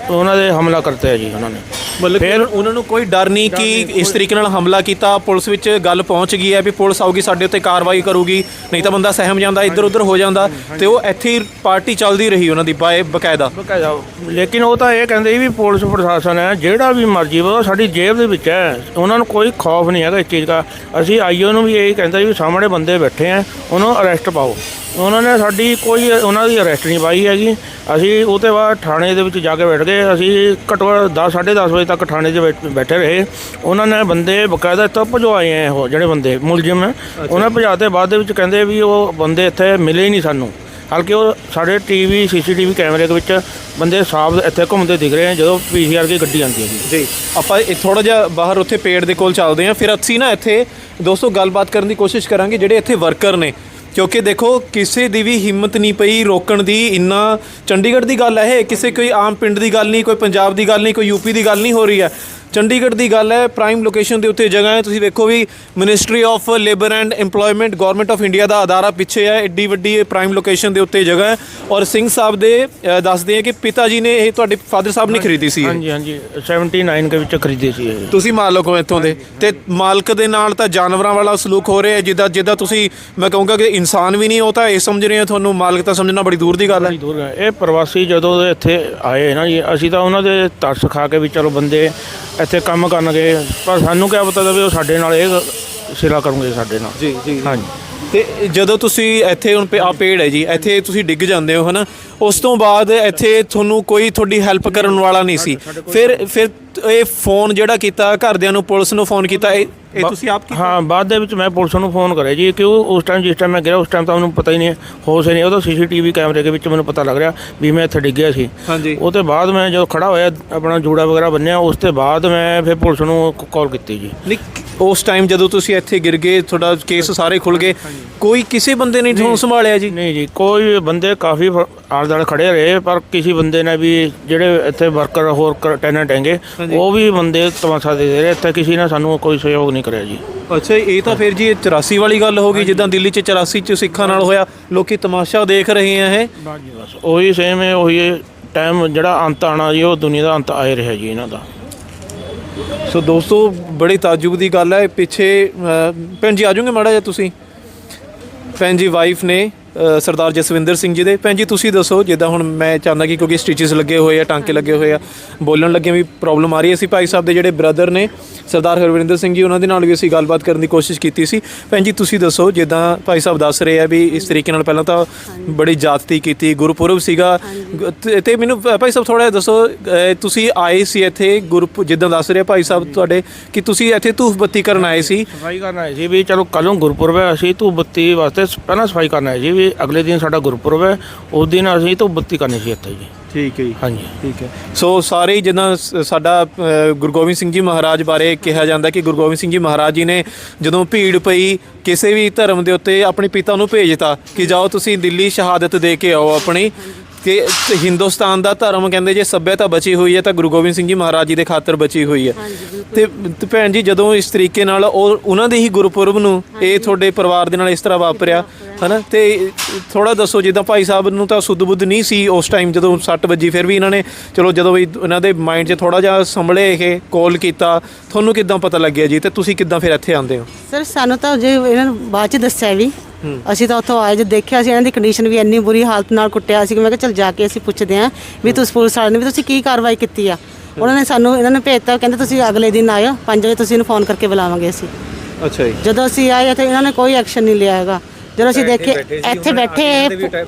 ਉਹਨਾਂ ਦੇ ਹਮਲਾ ਕਰਤੇ ਹੈ ਜੀ ਉਹਨਾਂ ਨੇ। ਮਤਲਬ ਫਿਰ ਉਹਨਾਂ ਨੂੰ ਕੋਈ ਡਰ ਨਹੀਂ ਕਿ ਇਸ ਤਰੀਕੇ ਨਾਲ ਹਮਲਾ ਕੀਤਾ ਪੁਲਿਸ ਵਿੱਚ ਗੱਲ ਪਹੁੰਚ ਗਈ ਹੈ ਵੀ ਪੁਲਿਸ ਆਊਗੀ ਸਾਡੇ ਉੱਤੇ ਕਾਰਵਾਈ ਕਰੂਗੀ ਨਹੀਂ ਤਾਂ ਬੰਦਾ ਸਹਿਮ ਜਾਂਦਾ ਇੱਧਰ ਉੱਧਰ ਹੋ ਜਾਂਦਾ ਤੇ ਉਹ ਇੱਥੇ ਹੀ ਪਾਰਟੀ ਚੱਲਦੀ ਰਹੀ ਉਹਨਾਂ ਦੀ ਬਾਏ ਬਕਾਇਦਾ। ਬਕਾਇਦਾ। ਲੇਕਿਨ ਉਹ ਤਾਂ ਇਹ ਕਹਿੰਦੇ ਸੀ ਵੀ ਪੁਲਿਸ ਪ੍ਰਸ਼ਾਸਨ ਹੈ ਜਿਹੜਾ ਵੀ ਮਰਜ਼ੀ ਉਹ ਸਾਡੀ ਜੇਬ ਦੇ ਵਿੱਚ ਹੈ ਉਹਨਾਂ ਨੂੰ ਕੋਈ ਖੌਫ ਨਹੀਂ ਹੈਗਾ ਇਸ ਚੀਜ਼ ਦਾ। ਅਸੀਂ ਆਈਓ ਨੂੰ ਵੀ ਇਹੀ ਕਹਿੰਦੇ ਵੀ ਸਾਹਮਣੇ ਬੰਦੇ ਬੈਠੇ ਆ ਉਹਨੂੰ ਅਰੈਸਟ ਪਾਓ। ਉਹਨਾਂ ਨੇ ਸਾਡੀ ਕੋਈ ਉਹਨਾਂ ਦੀ ਅਰੈਸਟ ਨਹੀਂ ਪਾਈ ਹੈਗੀ। ਅਸੀਂ ਉਹ ਤੋਂ ਬਾਅਦ ਥਾਣੇ ਦੇ ਵਿੱਚ ਜਾ ਕੇ ਬੈਠ ਗਏ। ਅਸੀਂ ਘੱਟੋ ਘੱਟ 10 10:30 ਵਜੇ ਤੱਕ ਥਾਣੇ 'ਚ ਬੈਠ- ਬੈਠੇ ਰਹੇ। ਉਹਨਾਂ ਨੇ ਬੰਦੇ ਬਕਾਇਦਾ ਇੱਥੋਂ ਭਜਵਾਏ ਆ ਉਹ ਜਿਹੜੇ ਬੰਦੇ ਮੁਲਜ਼ਮ ਹੈ ਉਹਨਾਂ ਭਜਾਤੇ ਬਾਅਦ ਦੇ ਵਿੱਚ ਕਹਿੰਦੇ ਵੀ ਉਹ ਬੰਦੇ ਇੱਥੇ ਮਿਲੇ ਹੀ ਨਹੀਂ ਸਾਨੂੰ। ਹਾਲਾਂਕਿ ਉਹ ਸਾਡੇ ਟੀਵੀ ਸੀਸੀਟੀਵੀ ਕੈਮਰੇ ਦੇ ਵਿੱਚ ਬੰਦੇ ਸਾਫ਼ ਇੱਥੇ ਘੁੰਮਦੇ ਦਿਖ ਰਹੇ ਆ ਜਦੋਂ ਪੀਸੀਆਰ ਦੀ ਗੱਡੀ ਆਉਂਦੀ ਹੈ ਜੀ। ਜੀ ਆਪਾਂ ਇਹ ਥੋੜਾ ਜਿਹਾ ਬਾਹਰ ਉੱਥੇ ਪੇੜ ਦੇ ਕੋਲ ਚੱਲਦੇ ਹਾਂ ਫਿਰ ਅਸੀਂ ਨਾ ਇੱਥੇ ਦੋਸਤੋ ਗੱਲਬਾਤ ਕਰਨ ਦੀ ਕੋਸ਼ਿਸ਼ ਕਰਾਂਗੇ ਜਿਹੜੇ ਇੱਥੇ ਵਰਕਰ ਨੇ। ਕਿਉਂਕਿ ਦੇਖੋ, ਕਿਸੇ ਦੀ ਵੀ ਹਿੰਮਤ ਨਹੀਂ ਪਈ ਰੋਕਣ ਦੀ। ਇੰਨਾ ਚੰਡੀਗੜ੍ਹ ਦੀ ਗੱਲ ਹੈ ਇਹ, ਕਿਸੇ ਕੋਈ ਆਮ ਪਿੰਡ ਦੀ ਗੱਲ ਨਹੀਂ, ਕੋਈ ਪੰਜਾਬ ਦੀ ਗੱਲ ਨਹੀਂ, ਕੋਈ ਯੂਪੀ ਦੀ ਗੱਲ ਨਹੀਂ ਹੋ ਰਹੀ ਹੈ। ਚੰਡੀਗੜ੍ਹ ਦੀ ਗੱਲ ਹੈ ਪ੍ਰਾਈਮ ਲੋਕੇਸ਼ਨ ਦੇ ਉੱਤੇ ਜਗ੍ਹਾ ਹੈ। ਤੁਸੀਂ ਵੇਖੋ ਵੀ ministry of labour and EMPLOYMENT government of India ਦਾ ਅਦਾਰਾ ਪਿੱਛੇ ਹੈ। ਐਡੀ ਵੱਡੀ ਇਹ ਪ੍ਰਾਈਮ ਲੋਕੇਸ਼ਨ ਦੇ ਉੱਤੇ ਜਗ੍ਹਾ ਹੈ। ਔਰ ਸਿੰਘ ਸਾਹਿਬ ਦੇ ਦੱਸਦੇ ਆ ਕਿ ਪਿਤਾ ਜੀ ਨੇ ਇਹ ਤੁਹਾਡੇ ਫਾਦਰ ਸਾਹਿਬ ਨੇ ਖਰੀਦੀ ਸੀ। ਹਾਂਜੀ ਹਾਂਜੀ। 79 ਦੇ ਵਿੱਚ ਖਰੀਦੇ ਸੀ ਇਹ। ਤੁਸੀਂ ਮਾਲਕ ਹੋ ਇੱਥੋਂ ਦੇ? ਤੇ ਮਾਲਕ ਦੇ ਨਾਲ ਤਾਂ ਜਾਨਵਰਾਂ ਵਾਲਾ ਸਲੂਕ ਹੋ ਰਿਹਾ ਹੈ, ਜਿੱਦਾਂ ਜਿੱਦਾਂ ਤੁਸੀਂ ਮੈਂ ਕਹੂੰਗਾ ਕਿ ਇਨਸਾਨ ਵੀ ਨਹੀਂ ਉਹ ਤਾਂ ਇਹ ਸਮਝ ਰਹੇ ਹੋ ਤੁਹਾਨੂੰ। ਮਾਲਕ ਤਾਂ ਸਮਝਣਾ ਬੜੀ ਦੂਰ ਦੀ ਗੱਲ ਹੈ। ਇਹ ਪ੍ਰਵਾਸੀ ਜਦੋਂ ਇੱਥੇ ਆਏ ਨਾ ਜੀ ਅਸੀਂ ਤਾਂ ਉਹਨਾਂ ਦੇ ਤਰਸ ਖਾ ਕੇ ਵੀ ਚਲੋ ਬੰਦੇ ਇੱਥੇ ਕੰਮ ਕਰਨਗੇ। ਪਰ ਸਾਨੂੰ ਕਿਆ ਪਤਾ ਵੀ ਉਹ ਸਾਡੇ ਨਾਲ ਇਹ ਸਿਰਾ ਕਰੂੰਗੇ ਸਾਡੇ ਨਾਲ। ਜੀ ਜੀ। ਹਾਂਜੀ। ਤੇ ਜਦੋਂ ਤੁਸੀਂ ਇੱਥੇ ਹੁਣ ਆ ਪੇੜ ਹੈ ਜੀ ਇੱਥੇ ਤੁਸੀਂ ਡਿੱਗ ਜਾਂਦੇ ਹੋ ਹਨਾ? ਉਸ ਤੋਂ ਬਾਅਦ ਇੱਥੇ ਤੁਹਾਨੂੰ ਕੋਈ ਤੁਹਾਡੀ ਹੈਲਪ ਕਰਨ ਵਾਲਾ ਨਹੀਂ ਸੀ। ਫਿਰ ਫਿਰ ਇਹ ਫੋਨ ਜਿਹੜਾ ਕੀਤਾ ਘਰਦਿਆਂ ਨੂੰ ਪੁਲਿਸ ਨੂੰ ਫੋਨ ਕੀਤਾ ਇਹ ਇਹ ਤੁਸੀਂ ਆਪ ਕੀਤਾ? ਹਾਂ ਬਾਅਦ ਦੇ ਵਿੱਚ ਮੈਂ ਪੁਲਿਸ ਨੂੰ ਫੋਨ ਕਰਿਆ ਜੀ ਕਿਉਂ ਉਸ ਟਾਈਮ ਜਿਸ ਟਾਈਮ ਮੈਂ ਗਿਆ ਉਸ ਟਾਈਮ ਤਾਂ ਮੈਨੂੰ ਪਤਾ ਹੀ ਨਹੀਂ ਹੋਸ਼ ਹੀ ਨਹੀਂ ਉਹਦਾ ਸੀਸੀਟੀਵੀ ਕੈਮਰੇ ਦੇ ਵਿੱਚ ਮੈਨੂੰ ਪਤਾ ਲੱਗ ਰਿਹਾ ਵੀ ਮੈਂ ਇੱਥੇ ਡਿੱਗਿਆ ਸੀ। ਹਾਂਜੀ। ਉਹ ਤੋਂ ਬਾਅਦ ਮੈਂ ਜਦੋਂ ਖੜਾ ਹੋਇਆ ਆਪਣਾ ਜੂੜਾ ਵਗੈਰਾ ਬੰਨਿਆ ਉਸ ਤੋਂ ਬਾਅਦ ਮੈਂ ਫਿਰ ਪੁਲਿਸ ਨੂੰ ਕਾਲ ਕੀਤੀ ਜੀ। ਉਸ ਟਾਈਮ ਜਦੋਂ ਤੁਸੀਂ ਇੱਥੇ ਗਿਰ ਗਏ ਤੁਹਾਡਾ ਕੇਸ ਸਾਰੇ ਖੁੱਲ ਗਏ ਕੋਈ ਕਿਸੇ ਬੰਦੇ ਨੇ ਤੁਹਾਨੂੰ ਸੰਭਾਲਿਆ ਜੀ? ਨਹੀਂ ਜੀ ਕੋਈ ਬੰਦੇ ਕਾਫੀ ਆਲੇ ਦੁਆਲੇ ਖੜੇ ਰਹੇ ਪਰ ਕਿਸੇ ਬੰਦੇ ਨੇ ਵੀ ਜਿਹੜੇ ਇੱਥੇ ਵਰਕਰ ਹੋਰ ਟੈਨੈਂਟ ਹੈਗੇ ਉਹ ਵੀ ਬੰਦੇ ਤਮਾਸ਼ਾ ਦੇ ਰਹੇ ਇੱਥੇ ਕਿਸੇ ਨੇ ਸਾਨੂੰ ਕੋਈ ਸਹਿਯੋਗ ਨਹੀਂ ਕਰਿਆ ਜੀ। ਅੱਛਾ ਇਹ ਤਾਂ ਫਿਰ ਜੀ ਇਹ 84 ਵਾਲੀ ਗੱਲ ਹੋ ਗਈ ਜਿੱਦਾਂ ਦਿੱਲੀ 'ਚ 84 'ਚ ਸਿੱਖਾਂ ਨਾਲ ਹੋਇਆ ਲੋਕੀ ਤਮਾਸ਼ਾ ਦੇਖ ਰਹੇ ਆ ਇਹ। ਬਸ ਉਹੀ ਸੇਮ ਹੈ ਉਹੀ ਟਾਈਮ ਜਿਹੜਾ ਅੰਤ ਆਣਾ ਜੀ ਉਹ ਦੁਨੀਆ ਦਾ ਅੰਤ ਆਏ ਰਿਹਾ ਜੀ ਇਹਨਾਂ ਦਾ। ਸੋ ਦੋਸਤੋ ਬੜੀ ਤਾਜੁਬ ਦੀ ਗੱਲ ਹੈ ਪਿੱਛੇ ਅ, ਭੈਣ ਜੀ ਆ ਜਾਓਗੇ ਮਾੜਾ ਜਿਹਾ ਤੁਸੀਂ? ਭੈਣ ਜੀ ਵਾਈਫ ਨੇ ਸਰਦਾਰ ਜਸਵਿੰਦਰ ਸਿੰਘ ਜੀ ਦੇ। ਭੈਣ ਜੀ, ਤੁਸੀਂ ਦੱਸੋ, ਜਿੱਦਾਂ ਹੁਣ ਮੈਂ ਚਾਹੁੰਦਾ ਕਿ ਕਿਉਂਕਿ ਸਟਿਚਸ ਲੱਗੇ ਹੋਏ ਆ, ਟਾਂਕੇ ਲੱਗੇ ਹੋਏ ਆ, ਬੋਲਣ ਲੱਗੇ ਵੀ ਪ੍ਰੋਬਲਮ ਆ ਰਹੀ ਹੈ। ਅਸੀਂ ਭਾਈ ਸਾਹਿਬ ਦੇ ਜਿਹੜੇ ਬ੍ਰਦਰ ਨੇ, ਸਰਦਾਰ ਹਰਵਿੰਦਰ ਸਿੰਘ ਜੀ, ਉਹਨਾਂ ਦੇ ਨਾਲ ਵੀ ਅਸੀਂ ਗੱਲਬਾਤ ਕਰਨ ਦੀ ਕੋਸ਼ਿਸ਼ ਕੀਤੀ ਸੀ। ਭੈਣ ਜੀ, ਤੁਸੀਂ ਦੱਸੋ, ਜਿੱਦਾਂ ਭਾਈ ਸਾਹਿਬ ਦੱਸ ਰਹੇ ਆ ਵੀ ਇਸ ਤਰੀਕੇ ਨਾਲ ਪਹਿਲਾਂ ਤਾਂ ਬੜੀ ਜਾਤੀ ਕੀਤੀ, ਗੁਰਪੁਰਬ ਸੀਗਾ। ਗ- ਤੇ- ਮੈਨੂੰ ਭਾਈ ਸਾਹਿਬ ਥੋੜਾ ਜਿਹਾ ਦੱਸੋ ਤੁਸੀਂ ਆਏ ਸੀ ਇੱਥੇ ਗੁਰਪ ਜਿੱਦਾਂ ਦੱਸ ਰਹੇ ਭਾਈ ਸਾਹਿਬ ਤੁਹਾਡੇ ਕਿ ਤੁਸੀਂ ਇੱਥੇ ਧੂਫ ਬੱਤੀ ਕਰਨ ਆਏ ਸੀ? ਸਫ਼ਾਈ ਕਰਨ ਆਏ ਸੀ ਵੀ ਚਲੋ ਕੱਲ ਗੁਰਪੁਰਬ ਹੈ, ਅਸੀਂ ਧੂਫ ਬੱਤੀ ਵਾਸਤੇ ਪਹਿਲਾਂ ਸਫ਼ਾਈ ਕਰਨ ਆਏ ਜੀ ਵੀ ਅਗਲੇ ਦਿਨ ਸਾਡਾ ਗੁਰਪੁਰਬ ਹੈ ਉਸ ਦਿਨ ਅਸੀਂ ਧੂਪ ਬੱਤੀ ਕਰਨੀ ਸੀ ਇੱਥੇ ਜੀ। ਠੀਕ ਹੈ ਜੀ। ਹਾਂਜੀ। ਠੀਕ ਹੈ। ਸੋ ਸਾਰੇ ਹੀ ਜਿੱਦਾਂ ਸ- ਸਾਡਾ ਅ, ਗੁਰੂ ਗੋਬਿੰਦ ਸਿੰਘ ਜੀ ਮਹਾਰਾਜ ਬਾਰੇ ਕਿਹਾ ਜਾਂਦਾ ਕਿ ਗੁਰੂ ਗੋਬਿੰਦ ਸਿੰਘ ਜੀ ਮਹਾਰਾਜ ਜੀ ਨੇ ਜਦੋਂ ਭੀੜ ਪਈ ਕਿਸੇ ਵੀ ਧਰਮ ਦੇ ਉੱਤੇ ਆਪਣੇ ਪਿਤਾ ਨੂੰ ਭੇਜਤਾ ਕਿ ਜਾਓ ਤੁਸੀਂ ਦਿੱਲੀ ਸ਼ਹਾਦਤ ਦੇ ਕੇ ਆਓ ਆਪਣੀ ਕਿ ਤੇ ਹਿੰਦੁਸਤਾਨ ਦਾ ਧਰਮ ਕਹਿੰਦੇ ਜੇ ਸੱਭਿਅਤਾ ਬਚੀ ਹੋਈ ਹੈ ਤਾਂ ਗੁਰੂ ਗੋਬਿੰਦ ਸਿੰਘ ਜੀ ਮਹਾਰਾਜ ਜੀ ਦੇ ਖਾਤਰ ਬਚੀ ਹੋਈ ਹੈ। ਤੇ ਤੇ ਭੈਣ ਜੀ ਜਦੋਂ ਇਸ ਤਰੀਕੇ ਨਾਲ ਉਹ ਉਹਨਾਂ ਦੇ ਹੀ ਗੁਰਪੁਰਬ ਨੂੰ ਇਹ ਤੁਹਾਡੇ ਪਰਿਵਾਰ ਦੇ ਨਾਲ ਇਸ ਤਰ੍ਹਾਂ ਵਾਪਰਿਆ ਹਨਾ? ਤੇ ਥੋੜਾ ਦੱਸੋ ਜਿੱਦਾਂ ਭਾਈ ਸਾਹਿਬ ਨੂੰ ਤਾਂ ਸੁੱਧ ਬੁੱਧ ਨਹੀਂ ਸੀ ਉਸ ਟਾਈਮ ਜਦੋਂ 6 ਵਜੇ ਫਿਰ ਵੀ ਇਹਨਾਂ ਨੇ ਚਲੋ ਜਦੋਂ ਵੀ ਇਹਨਾਂ ਦੇ ਮਾਈਂਡ 'ਚ ਥੋੜਾ ਜਿਹਾ ਸੰਭਲੇ ਇਹ ਕਾਲ ਕੀਤਾ ਤੁਹਾਨੂੰ ਕਿੱਦਾਂ ਪਤਾ ਲੱਗਿਆ ਜੀ? ਤੇ ਤੁਸੀਂ ਕਿੱਦਾਂ ਫਿਰ ਇੱਥੇ ਆਉਂਦੇ ਹੋ? ਸਰ ਸਾਨੂੰ ਤਾਂ ਜੇ ਇਹਨਾਂ ਨੂੰ ਬਾਅਦ ਚ ਦੱਸਿਆ ਵੀ ਅਸੀਂ ਤਾਂ ਉੱਥੋਂ ਆਏ ਜਦ ਦੇਖਿਆ ਸੀ ਇਹਨਾਂ ਦੀ ਕੰਡੀਸ਼ਨ ਵੀ ਇੰਨੀ ਬੁਰੀ ਹਾਲਤ ਨਾਲ ਕੁੱਟਿਆ ਸੀ ਕਿ ਮੈਂ ਕਿਹਾ ਚਲ ਜਾ ਕੇ ਅਸੀਂ ਪੁੱਛਦੇ ਹਾਂ ਵੀ ਤੁਸੀਂ ਪੁਲਿਸ ਵਾਲਿਆਂ ਨੇ ਵੀ ਤੁਸੀਂ ਕੀ ਕਾਰਵਾਈ ਕੀਤੀ ਆ? ਉਹਨਾਂ ਨੇ ਸਾਨੂੰ ਇਹਨਾਂ ਨੇ ਭੇਜਤਾ ਕਹਿੰਦੇ ਤੁਸੀਂ ਅਗਲੇ ਦਿਨ ਆਇਓ 5 ਵਜੇ ਤੁਸੀਂ ਇਹਨੂੰ ਫੋਨ ਕਰਕੇ ਬੁਲਾਵਾਂਗੇ ਅਸੀਂ। ਅੱਛਾ ਜੀ। ਜਦੋਂ ਅਸੀਂ ਆਏ ਤਾਂ ਇਹਨਾਂ ਨੇ ਕੋਈ ਐਕਸ਼ਨ ਨਹੀਂ ਲਿਆ ਹੈਗਾ। ਜਦੋਂ ਅਸੀਂ ਦੇਖੇ ਇੱਥੇ ਬੈਠੇ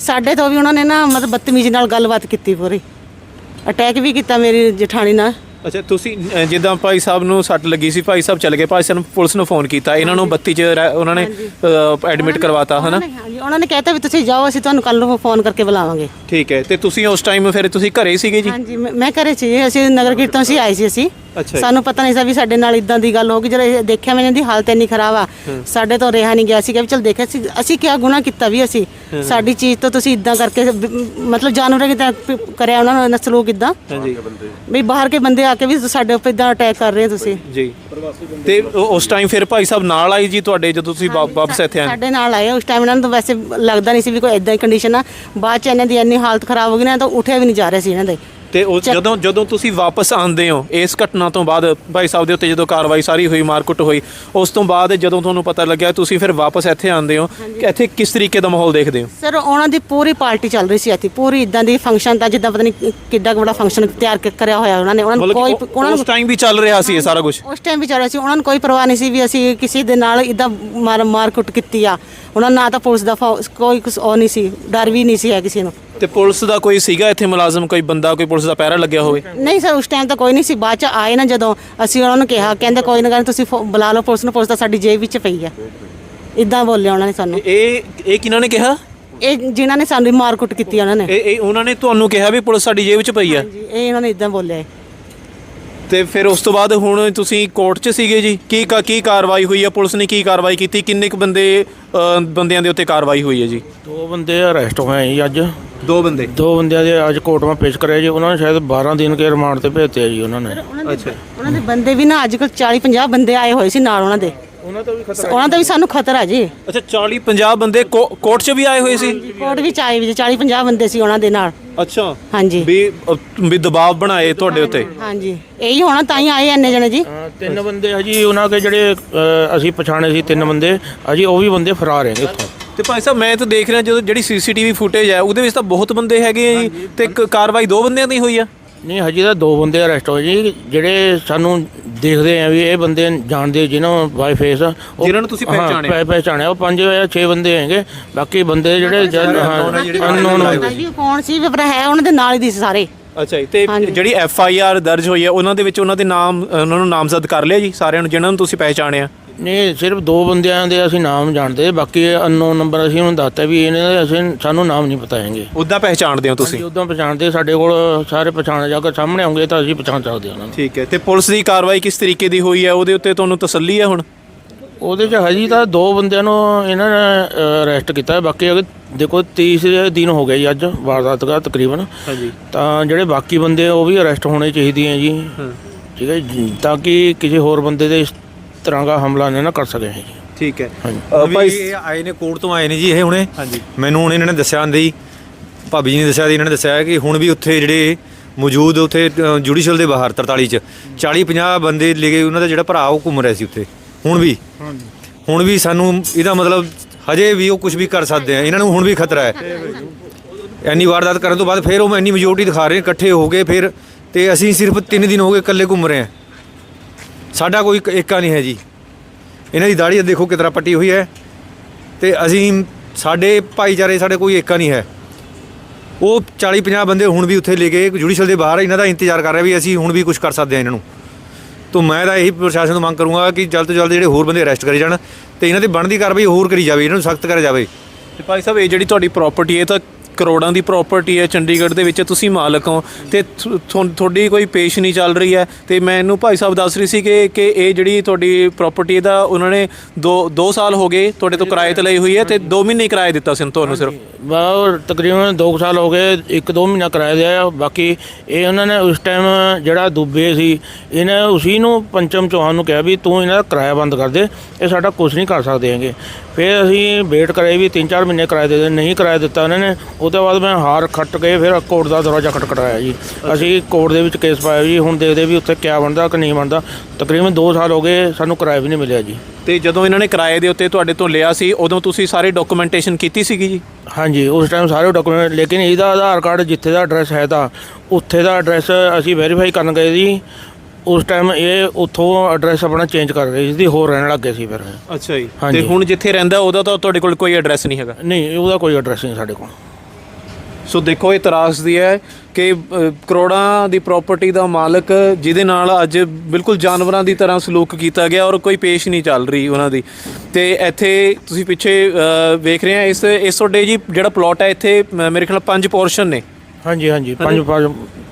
ਸਾਡੇ ਤੋਂ ਵੀ ਉਹਨਾਂ ਨੇ ਨਾ ਮਤਲਬ ਬਦਤਮੀਜ਼ੀ ਨਾਲ ਗੱਲਬਾਤ ਕੀਤੀ ਪੂਰੀ। ਅਟੈਕ ਵੀ ਕੀਤਾ ਮੇਰੀ ਜਠਾਣੀ ਨਾਲ। ਅੱਛਾ ਤੁਸੀਂ ਅ, ਜਿੱਦਾਂ ਭਾਈ ਸਾਹਿਬ ਨੂੰ ਸੱਟ ਲੱਗੀ ਸੀ ਭਾਈ ਸਾਹਿਬ ਚਲੇ ਗਏ ਭਾਈ ਸਾਹਿਬ ਨੂੰ ਪੁਲਿਸ ਨੂੰ ਫੋਨ ਕੀਤਾ ਇਹਨਾਂ ਨੂੰ 32 ਚ ਰਹਿ- ਉਹਨਾਂ ਨੇ ਐਡਮਿਟ ਕਰਵਾਤਾ ਹਨਾ ਉਹਨਾਂ ਨੇ- ਹਾਂਜੀ ਉਹਨਾਂ ਨੇ ਕਹਿਤਾ ਵੀ ਤੁਸੀਂ ਜਾਓ ਅਸੀਂ ਤੁਹਾਨੂੰ ਕੱਲ ਨੂੰ ਫੋਨ ਕਰਕੇ ਬੁਲਾਵਾਂਗੇ। ਠੀਕ ਹੈ ਤੇ ਤੁਸੀਂ ਉਸ ਟਾਈਮ ਫਿਰ ਤੁਸੀਂ ਘਰੇ ਸੀਗੇ ਜੀ? ਹਾਂਜੀ ਮੈਂ ਮੈਂ ਘਰੇ ਸੀ ਅਸੀਂ ਨਗਰ ਕੀਰਤਨ ਸੀ ਆਏ ਸੀ ਅਸੀਂ। ਅੱਛਾ ਜੀ। ਸਾਨੂੰ ਪਤਾ ਨਹੀਂ ਸੀ ਵੀ ਸਾਡੇ ਨਾਲ ਇਦਾਂ ਦੀ ਗੱਲ ਹੋ ਗਈ ਜਦੋਂ ਇਹ ਦੇਖਿਆ ਮੈਨੇ ਦੀ ਹਾਲਤ ਇੰਨੀ ਖਰਾਬ ਆ। ਸਾਡੇ ਤੋਂ ਰਿਹਾ ਨਹੀਂ ਗਿਆ ਸੀ ਕਿ ਚਲ ਦੇਖਿਆ ਸੀ ਅਸੀਂ ਕੀ ਗੁਨਾਹ ਕੀਤਾ ਵੀ ਅਸੀਂ? ਸਾਡੀ ਚੀਜ਼ ਤੋਂ ਤੁਸੀਂ ਇਦਾਂ ਕਰਕੇ ਬ- ਮਤਲਬ ਜਾਨਵਰਾਂ ਕਿਦਾਂ ਕਰਿਆ ਉਹਨਾਂ ਨਾਲ ਸਲੂਕ ਇਦਾਂ ਹਾਂਜੀ। ਵੀ ਬਾਹਰ ਕੇ ਬੰਦੇ ਆ ਕੇ ਵੀ ਸਾਡੇ ਉੱਪਰ ਇਦਾਂ ਅਟੈਕ ਕਰ ਰਹੇ ਹੋ ਤੁਸੀਂ। ਜੀ। ਤੇ ਉਹ- ਉਸ ਟਾਈਮ ਫਿਰ ਭਾਈ ਸਾਹਿਬ ਨਾਲ ਆਈ ਜੀ ਤੁਹਾਡੇ ਜਦੋਂ ਤੁਸੀਂ ਵਾ- ਵਾਪਸ ਇੱਥੇ ਆਏ? ਸਾਡੇ ਨਾਲ ਆਏ। ਉਸ ਟਾਈਮ ਇਹਨਾਂ ਨੂੰ ਤਾਂ ਵੈਸੇ ਲੱਗਦਾ ਨਹੀਂ ਸੀ ਵੀ ਕੋਈ ਇਦਾਂ ਦੀ ਕੰਡੀਸ਼ਨ ਆ। ਬਾਅਦ ਚ ਇਹਨਾਂ ਦੀ ਇੰਨੀ ਹਾਲਤ ਖਰਾਬ ਹੋ ਗਈ ਨਾ ਤਾਂ ਉੱਠਿਆ ਵੀ ਨਹੀਂ ਜਾ ਰਿਹਾ ਸੀ ਇਹਨਾਂ ਦੇ। ਤੇ ਉਹ ਜਦੋਂ ਜਦੋਂ ਤੁਸੀਂ ਵਾਪਸ ਆਉਂਦੇ ਹੋ ਇਸ ਘਟਨਾ ਤੋਂ ਬਾਅਦ ਭਾਈ ਸਾਹਿਬ ਦੇ ਉੱਤੇ ਜਦੋਂ ਕਾਰਵਾਈ ਸਾਰੀ ਹੋਈ ਮਾਰਕੁੱਟ ਹੋਈ ਉਸ ਤੋਂ ਬਾਅਦ ਜਦੋਂ ਤੁਹਾਨੂੰ ਪਤਾ ਲੱਗਿਆ ਤੁਸੀਂ ਫਿਰ ਵਾਪਸ ਇੱਥੇ ਆਉਂਦੇ ਹੋ ਕਿ ਇੱਥੇ ਕਿਸ ਤਰੀਕੇ ਦਾ ਮਾਹੌਲ ਦੇਖਦੇ ਹੋ? ਸਰ ਉਹਨਾਂ ਦੀ ਪੂਰੀ ਪਾਰਟੀ ਚੱਲ ਰਹੀ ਸੀ ਇੱਥੇ ਪੂਰੀ ਇਦਾਂ ਦੀ ਫੰਕਸ਼ਨ ਤਾਂ ਜਿੱਦਾਂ ਪਤਾ ਨਹੀਂ ਕਿੱਡਾ ਕੁ ਬੜਾ ਫੰਕਸ਼ਨ ਤਿਆਰ ਕਰਿਆ ਹੋਇਆ ਉਹਨਾਂ ਨੇ ਉਹਨਾਂ ਨੂੰ ਕੋਈ ਉਹਨਾਂ ਉਹ- ਨੂੰ ਉਸ ਟਾਈਮ ਵੀ ਚੱਲ ਰਿਹਾ ਸੀ ਇਹ ਸਾਰਾ ਕੁਝ ਉਸ ਟਾਈਮ ਵੀ ਚੱਲ ਰਿਹਾ ਸੀ ਉਹਨਾਂ ਨੂੰ ਕੋਈ ਪਰਵਾਹ ਨਹੀਂ ਸੀ ਵੀ ਅਸੀਂ ਕਿਸੇ ਦੇ ਨਾਲ ਇਦਾਂ ਮਾਰ ਮਾਰਕੁੱਟ ਕੀਤੀ ਆ। ਉਹਨਾਂ ਨੂੰ ਤਾਂ ਪੁਲਿਸ ਦਾ ਫੌ- ਕੋਈ ਕੁਛ ਉਹ ਨਹੀਂ ਸੀ ਡਰ ਵੀ ਨਹੀਂ ਸੀ ਹੈ ਕਿਸੇ ਨੂੰ ਤੇ ਪੁਲਿਸ ਦਾ ਕੋਈ ਸੀਗਾ ਇੱਥੇ ਮੁਲਾਜ਼ਮ ਕੋਈ ਬੰਦਾ ਕੋਈ ਪੁਲਿਸ ਦਾ ਪਹਿਰਾ ਲੱਗਿਆ ਹੋਵੇ? ਨਹੀਂ ਸਰ ਉਸ ਟਾਈਮ ਤਾਂ ਕੋਈ ਨਹੀਂ ਸੀ ਬਾਅਦ ਚ ਆਏ ਨਾ ਜਦੋਂ ਅਸੀਂ ਉਹਨਾਂ ਨੂੰ ਕਿਹਾ ਕਹਿੰਦੇ ਕੋਈ ਨਾ ਗੱਲ ਤੁਸੀਂ ਫੋ- ਬੁਲਾ ਲਓ ਪੁਲਿਸ ਨੂੰ ਪੁਲਿਸ ਤਾਂ ਸਾਡੀ ਜੇਬ ਵਿੱਚ ਪਈ ਆ। ਇਦਾਂ ਬੋਲਿਆ ਉਹਨਾਂ ਨੇ ਸਾਨੂੰ। ਇਹ ਇਹ ਕਿਹਨਾਂ ਨੇ ਕਿਹਾ? ਇਹ ਜਿਨ੍ਹਾਂ ਨੇ ਸਾਨੂੰ ਮਾਰਕੁੱਟ ਕੀਤੀ ਉਹਨਾਂ ਨੇ। ਇਹ ਇਹ ਉਹਨਾਂ ਨੇ ਤੁਹਾਨੂੰ ਕਿਹਾ ਵੀ ਪੁਲਿਸ ਸਾਡੀ ਜੇਬ ਵਿੱਚ ਪਈ ਆ? ਹਾਂਜੀ ਇਹ ਇਹਨਾਂ ਨੇ ਇਦਾਂ ਬੋਲਿਆ। ਹੈ। ਤੇ ਫਿਰ ਉਸ ਤੋਂ ਬਾਅਦ ਹੁਣ ਤੁਸੀਂ ਕੋਰਟ 'ਚ ਸੀਗੇ ਜੀ। ਕੀ ਕਾ- ਕੀ ਕਾਰਵਾਈ ਹੋਈ ਹੈ? ਪੁਲਿਸ ਨੇ ਕੀ ਕਾਰਵਾਈ ਕੀਤੀ? ਕਿੰਨੇ ਕੁ ਬੰਦੇ ਅ, ਬੰਦਿਆਂ ਦੇ ਉੱਤੇ ਕਾਰਵਾਈ ਹੋਈ ਹੈ ਜੀ? ਦੋ ਬੰਦੇ ਅਰੈਸਟ ਹੋਏ ਜੀ ਅੱਜ। ਦੋ ਬੰਦੇ? ਦੋ ਬੰਦਿਆਂ ਦੇ ਅੱਜ ਕੋਰਟ ਵਿੱਚ ਪੇਸ਼ ਕਰਿਆ ਜੀ। ਉਹਨਾਂ ਨੇ ਸ਼ਾਇਦ 12 ਦਿਨ ਕੇ ਰਿਮਾਂਡ ਤੇ ਭੇਜਤੇ ਆ ਜੀ ਉਹਨਾਂ ਨੇ। ਅੱਛਾ ਉਹਨਾਂ ਦੇ ਬੰਦੇ ਵੀ ਨਾ ਅੱਜ ਕੱਲ 40 50 ਬੰਦੇ ਆਏ ਹੋਏ ਸੀ ਨਾਲ ਉਹਨਾਂ ਦੇ। ਉਹਨਾਂ ਤੋਂ ਵੀ ਉਹਨਾਂ ਦਾ ਵੀ ਸਾਨੂੰ ਖਤਰਾ ਜੀ। ਅੱਛਾ 40 50 ਬੰਦੇ ਕੋ- ਕੋਰਟ 'ਚ ਵੀ ਆਏ ਹੋਏ ਸੀ? ਕੋਰਟ ਵਿੱਚ ਆਏ ਵੀ 40 50 ਬੰਦੇ ਸੀ ਉਹਨਾਂ ਦੇ ਨਾਲ। ਅੱਛਾ। ਹਾਂਜੀ। ਵੀ ਅ, ਵੀ ਦਬਾਅ ਬਣਾਏ ਤੁਹਾਡੇ ਉੱਤੇ? ਹਾਂਜੀ। ਇਹੀ ਹੋਣਾ ਤਾਂ ਹੀ ਆਏ ਇੰਨੇ ਜਣੇ ਜੀ। ਹਾਂ, ਤਿੰਨ ਬੰਦੇ ਆ ਜੀ ਉਹਨਾਂ ਦੇ ਜਿਹੜੇ ਅ, ਅਸੀਂ ਪਛਾਣੇ ਸੀ ਤਿੰਨ ਬੰਦੇ। ਅਜੀ ਉਹ ਵੀ ਬੰਦੇ ਫਰਾਰ ਹੈਗੇ ਉੱਥੋਂ। ਤੇ ਭਾਈ ਸਾਹਿਬ ਮੈਂ ਤਾਂ ਦੇਖ ਰਿਹਾ ਜਦੋਂ ਜਿਹੜੀ ਸੀਸੀਟੀਵੀ ਫੁਟੇਜ ਹੈ ਉਹਦੇ ਵਿੱਚ ਤਾਂ ਬਹੁਤ ਬੰਦੇ ਹੈਗੇ ਆ ਜੀ। ਤੇ ਇੱਕ ਕਾਰਵਾਈ ਦੋ ਬੰਦਿਆਂ ਦੀ ਹੋਈ ਆ? ਨਹੀਂ ਹਜੇ ਤਾਂ ਦੋ ਬੰਦੇ ਅਰੈਸਟ ਹੋਏ ਜੀ ਜਿਹੜੇ ਸਾਨੂੰ ਦੇਖਦੇ ਆ ਵੀ ਇਹ ਬੰਦੇ ਜਾਣਦੇ ਜਿਨ੍ਹਾਂ ਨੂੰ ਬਾਈ ਫੇਸ ਜਿਨ੍ਹਾਂ ਨੂੰ ਤੁਸੀਂ ਪਹਿਚਾਣਿਆ। ਪਹਿਚਾਣਿਆ ਉਹ ਪੰਜ ਜਾਂ ਛੇ ਬੰਦੇ ਹੈਗੇ ਬਾਕੀ ਬੰਦੇ ਜਿਹੜੇ ਅਨਨੋਨ ਜੀ ਕੌਣ ਸੀ ਵੀ ਪਰ ਹੈ ਉਹਨਾਂ ਦੇ ਨਾਲ ਹੀ ਦੀ ਸੀ ਸਾਰੇ ਅੱਛਾ ਜੀ ਤੇ। ਜਿਹੜੀ ਐਫ ਆਈ ਆਰ ਦਰਜ ਹੋਈ ਹੈ ਉਹਨਾਂ ਦੇ ਵਿੱਚ ਉਹਨਾਂ ਦੇ ਨਾਮ ਉਹਨਾਂ ਨੂੰ ਨਾਮਜ਼ਦ ਕਰ ਲਿਆ ਜੀ ਸਾਰਿਆਂ ਨੂੰ ਜਿਨ੍ਹਾਂ ਨੂੰ ਤੁਸੀਂ ਪਹਿਚਾਣਿਆ ਨਹੀਂ ਸਿਰਫ ਦੋ ਬੰਦਿਆਂ ਦੇ ਅਸੀਂ ਨਾਮ ਜਾਣਦੇ ਬਾਕੀ ਅਨਨੋਨ ਨੰਬਰ ਅਸੀਂ ਉਹਨੂੰ ਦੱਸਤਾ ਵੀ ਇਹਨਾਂ ਦੇ ਅਸੀਂ ਸਾਨੂੰ ਨਾਮ ਨਹੀਂ ਪਤਾ ਹੈਗੇ। ਉਦਾਂ ਪਹਿਚਾਣਦੇ ਹੋ ਤੁਸੀਂ? ਉਦੋਂ ਪਛਾਣਦੇ ਸਾਡੇ ਕੋਲ ਸਾਰੇ ਪਛਾਣ ਜਾ ਕੇ ਸਾਹਮਣੇ ਆਉਂਗੇ ਤਾਂ ਅਸੀਂ ਪਛਾਣ ਸਕਦੇ ਹਾਂ ਉਹਨਾਂ ਨੂੰ। ਠੀਕ ਹੈ ਤੇ ਪੁਲਿਸ ਦੀ ਕਾਰਵਾਈ ਕਿਸ ਤਰੀਕੇ ਦੀ ਹੋਈ ਹੈ? ਉਹਦੇ ਉੱਤੇ ਤੁਹਾਨੂੰ ਤਸੱਲੀ ਹੈ ਹੁਣ? ਉਹਦੇ 'ਚ ਹਜੀ ਤਾਂ ਦੋ ਬੰਦਿਆਂ ਨੂੰ ਇਹਨਾਂ ਨੇ ਅਰੈਸਟ ਕੀਤਾ ਹੈ। ਬਾਕੀ ਅਗਰ ਦੇਖੋ ਤੀਸਰੇ ਦਿਨ ਹੋ ਗਿਆ ਜੀ ਅੱਜ ਵਾਰਦਾਤ ਦਾ ਤਕਰੀਬਨ। ਹਾਂਜੀ। ਤਾਂ ਜਿਹੜੇ ਬਾਕੀ ਬੰਦੇ ਆ, ਉਹ ਵੀ ਅਰੈਸਟ ਹੋਣੇ ਚਾਹੀਦੇ ਆ ਜੀ। ਠੀਕ ਹੈ ਜੀ, ਤਾਂ ਕਿ ਕਿਸੇ ਹੋਰ ਬੰਦੇ ਦੇ ਇਸ ਤਰ੍ਹਾਂ ਦਾ ਹਮਲਾ ਨਾ ਨਾ ਕਰ ਸਕੇ ਜੀ ਠੀਕ ਹੈ। ਹਾਂਜੀ। ਅ, ਭਾਈ ਇਹ ਆਏ ਨੇ ਕੋਰਟ ਤੋਂ ਆਏ ਨੇ ਜੀ ਇਹ ਹੁਣੇ। ਹਾਂਜੀ। ਮੈਨੂੰ ਹੁਣ ਇਹਨਾਂ ਨੇ ਦੱਸਿਆ ਅੰਦੇ ਭਾਬੀ ਜੀ ਨੇ ਦੱਸਿਆ ਇਹਨਾਂ ਨੇ ਦੱਸਿਆ ਕਿ ਹੁਣ ਵੀ ਉੱਥੇ ਜਿਹੜੇ ਮੌਜੂਦ ਉੱਥੇ ਜੁਡੀਸ਼ੀਅਲ ਦੇ ਬਾਹਰ 43 ਚ। 40 50 ਬੰਦੇ ਲੈ ਉਹਨਾਂ ਦਾ ਜਿਹੜਾ ਭਰਾ ਉਹ ਘੁੰਮ ਰਿਹਾ ਸੀ ਉੱਥੇ। ਹੁਣ ਵੀ। ਹੁਣ ਵੀ ਸਾਨੂੰ ਇਹਦਾ ਮਤਲਬ ਹਜੇ ਵੀ ਉਹ ਕੁਝ ਵੀ ਕਰ ਸਕਦੇ ਆ। ਇਹਨਾਂ ਨੂੰ ਹੁਣ ਵੀ ਖਤਰਾ ਹੈ। ਇੰਨੀ ਵਾਰਦਾਤ ਕਰਨ ਤੋਂ ਬਾਅਦ ਫਿਰ ਉਹ ਇੰਨੀ ਮੈਜੋਰਟੀ ਦਿਖਾ ਰਹੇ ਇਕੱਠੇ ਹੋ ਗਏ ਫਿਰ ਤੇ ਅਸੀਂ ਸਿਰਫ 3 ਦਿਨ ਹੋ ਗਏ ਇਕੱਲੇ ਘੁੰਮ ਰਹੇ ਹਾਂ। ਸਾਡਾ ਕੋਈ ਇੱਕ- ਏਕਾ ਨਹੀਂ ਹੈ ਜੀ। ਇਹਨਾਂ ਦੀ ਦਾੜੀ ਦੇਖੋ ਕਿਤਨਾ ਪੱਟੀ ਹੋਈ ਹੈ ਤੇ ਅਸੀਂ ਸਾਡੇ ਭਾਈਚਾਰੇ ਸਾਡੇ ਕੋਈ ਏਕਾ ਨਹੀਂ ਹੈ। ਉਹ 40 50 ਬੰਦੇ ਹੁਣ ਵੀ ਉੱਥੇ ਲੈ ਕੇ ਜੁਡੀਸ਼ਲ ਦੇ ਬਾਹਰ ਇਹਨਾਂ ਦਾ ਇੰਤਜ਼ਾਰ ਕਰ ਰਿਹਾ ਵੀ ਅਸੀਂ ਹੁਣ ਵੀ ਕੁਝ ਕਰ ਸਕਦੇ ਹਾਂ ਇਹਨਾਂ ਨੂੰ। ਤੋਂ ਮੈਂ ਤਾਂ ਇਹੀ ਪ੍ਰਸ਼ਾਸਨ ਤੋਂ ਮੰਗ ਕਰੂੰਗਾ ਕਿ ਜਲਦ ਤੋਂ ਜਲਦ ਜਿਹੜੇ ਹੋਰ ਬੰਦੇ ਅਰੈਸਟ ਕਰੇ ਜਾਣ ਤੇ ਇਹਨਾਂ ਦੀ ਬਣਦੀ ਕਾਰਵਾਈ ਹੋਰ ਕਰੀ ਜਾਵੇ, ਇਹਨਾਂ ਨੂੰ ਸਖਤ ਕਰਿਆ ਜਾਵੇ। ਤੇ ਭਾਈ ਸਾਹਿਬ, ਇਹ ਜਿਹੜੀ ਤੁਹਾਡੀ ਪ੍ਰਾਪਰਟੀ ਹੈ, ਇਹ ਤਾਂ ਕਰੋੜਾਂ ਦੀ ਪ੍ਰਾਪਰਟੀ ਹੈ ਚੰਡੀਗੜ੍ਹ ਦੇ ਵਿੱਚ, ਤੁਸੀਂ ਮਾਲਕ ਹੋ। ਤੇ ਤੁਹਾਡੀ ਕੋਈ ਪੇਸ਼ ਨਹੀਂ ਚੱਲ ਰਹੀ ਹੈ। ਤੇ ਇਹਨੂੰ ਭਾਈ ਸਾਹਿਬ ਦੱਸ ਰਹੀ ਸੀ ਕਿ ਕਿ ਇਹ ਜਿਹੜੀ ਤੁਹਾਡੀ ਪ੍ਰਾਪਰਟੀ ਦਾ ਉਹਨਾਂ ਨੇ 2 2 ਸਾਲ ਹੋ ਗਏ ਤੁਹਾਡੇ ਤੋਂ ਕਿਰਾਏ ਤੇ ਲਈ ਹੋਈ ਹੈ ਤੇ 2 ਮਹੀਨੇ ਹੀ ਕਿਰਾਇਆ ਦਿੱਤਾ ਸੀ ਤੁਹਾਨੂੰ ਸਿਰਫ। ਬਾ ਤਕਰੀਬਨ 2 ਸਾਲ ਹੋ ਗਏ, ਇੱਕ ਦੋ ਮਹੀਨਾ ਕਿਰਾਇਆ ਦਿਆ ਬਾਕੀ ਇਹ ਉਹਨਾਂ ਨੇ ਉਸ ਟਾਈਮ ਜਿਹੜਾ ਦੁੱਬੇ ਸੀ, ਇਹਨੇ ਉਸੀ ਨੂੰ ਪੰਚਮ ਚੌਹਾਨ ਨੂੰ ਕਿਹਾ ਵੀ ਤੂੰ ਇਹਨਾਂ ਦਾ ਕਿਰਾਇਆ ਬੰਦ ਕਰ ਦੇ, ਇਹ ਸਾਡਾ ਕੁਝ ਨਹੀਂ ਕਰ ਸਕਦੇ ਹੈਗੇ। ਫਿਰ ਅਸੀਂ ਵੇਟ ਕਰਾਈ ਵੀ 3-4 ਮਹੀਨੇ ਕਿਰਾਇਆ ਦੇ ਦੇ, ਨਹੀਂ ਕਿਰਾਇਆ ਦਿੱਤਾ ਉਹਨਾਂ ਨੇ। ਉਹਦੇ ਬਾਅਦ ਮੈਂ ਹਾਰ ਖੱਟ ਕੇ ਫਿਰ ਕੋਰਟ ਦਾ ਦਰਵਾਜ਼ਾ ਖਟਖਟਾਇਆ ਜੀ। ਅਸੀਂ ਕੋਰਟ ਦੇ ਵਿੱਚ ਕੇਸ ਪਾਇਆ ਜੀ ਹੁਣ ਦੇਖਦੇ ਵੀ ਉੱਥੇ ਕਿਆ ਬਣਦਾ ਕਿ ਨਹੀਂ ਬਣਦਾ। ਤਕਰੀਬਨ 2 ਸਾਲ ਹੋ ਗਏ ਸਾਨੂੰ ਕਿਰਾਇਆ ਵੀ ਨਹੀਂ ਮਿਲਿਆ ਜੀ। ਤੇ ਜਦੋਂ ਇਹਨਾਂ ਨੇ ਕਿਰਾਏ ਦੇ ਉੱਤੇ ਤੁਹਾਡੇ ਤੋਂ ਲਿਆ ਸੀ ਉਦੋਂ ਤੁਸੀਂ ਸਾਰੇ ਡਾਕੂਮੈਂਟੇਸ਼ਨ ਕੀਤੀ ਸੀਗੀ ਜੀ? ਹਾਂਜੀ ਉਸ ਟਾਈਮ ਸਾਰੇ ਡਾਕੂਮੈਂਟ ਲੇਕਿਨ ਇਹਦਾ ਆਧਾਰ ਕਾਰਡ ਜਿੱਥੇ ਦਾ ਐਡਰੈਸ ਹੈ ਤਾਂ ਉੱਥੇ ਦਾ ਐਡਰੈਸ ਅਸੀਂ ਵੈਰੀਫਾਈ ਕਰਨ ਗਏ ਜੀ। ਉਸ ਟਾਈਮ ਇਹ ਉੱਥੋਂ ਐਡਰੈਸ ਆਪਣਾ ਚੇਂਜ ਕਰ ਗਏ ਸੀ ਹੋਰ ਰਹਿਣ ਲੱਗ ਸੀ ਫਿਰ। ਅੱਛਾ ਜੀ। ਤੇ ਹੁਣ ਜਿੱਥੇ ਰਹਿੰਦਾ ਉਹਦਾ ਤਾਂ ਤੁਹਾਡੇ ਕੋਲ ਕੋਈ ਐਡਰੈਸ ਨਹੀਂ ਹੈਗਾ? ਨਹੀਂ ਉਹਦਾ ਕੋਈ ਐਡਰੈਸ ਨਹੀਂ ਸਾਡੇ ਕੋਲ। ਸੋ ਦੇਖੋ ਇਹ ਤਰਾਸਦੀ ਹੈ ਕਿ ਕਰੋੜਾਂ ਦੀ ਪ੍ਰਾਪਰਟੀ ਦਾ ਮਾਲਕ ਜਿਹਦੇ ਨਾਲ ਅੱਜ ਬਿਲਕੁਲ ਜਾਨਵਰਾਂ ਦੀ ਤਰ੍ਹਾਂ ਸਲੂਕ ਕੀਤਾ ਗਿਆ ਔਰ ਕੋਈ ਪੇਸ਼ ਨਹੀਂ ਚੱਲ ਰਹੀ ਉਹਨਾਂ ਦੀ। ਤੇ ਇੱਥੇ ਤੁਸੀਂ ਪਿੱਛੇ ਵੇਖ ਰਹੇ ਆ ਇਸ ਇਸ ਤੁਹਾਡੇ ਜੀ ਜਿਹੜਾ ਪਲਾਟ ਹੈ ਇੱਥੇ ਮੇਰੇ ਖਿਆਲ ਪੰਜ ਪੋਰਸ਼ਨ ਨੇ। ਹਾਂਜੀ ਹਾਂਜੀ ਪੰਜ ਪੰਜ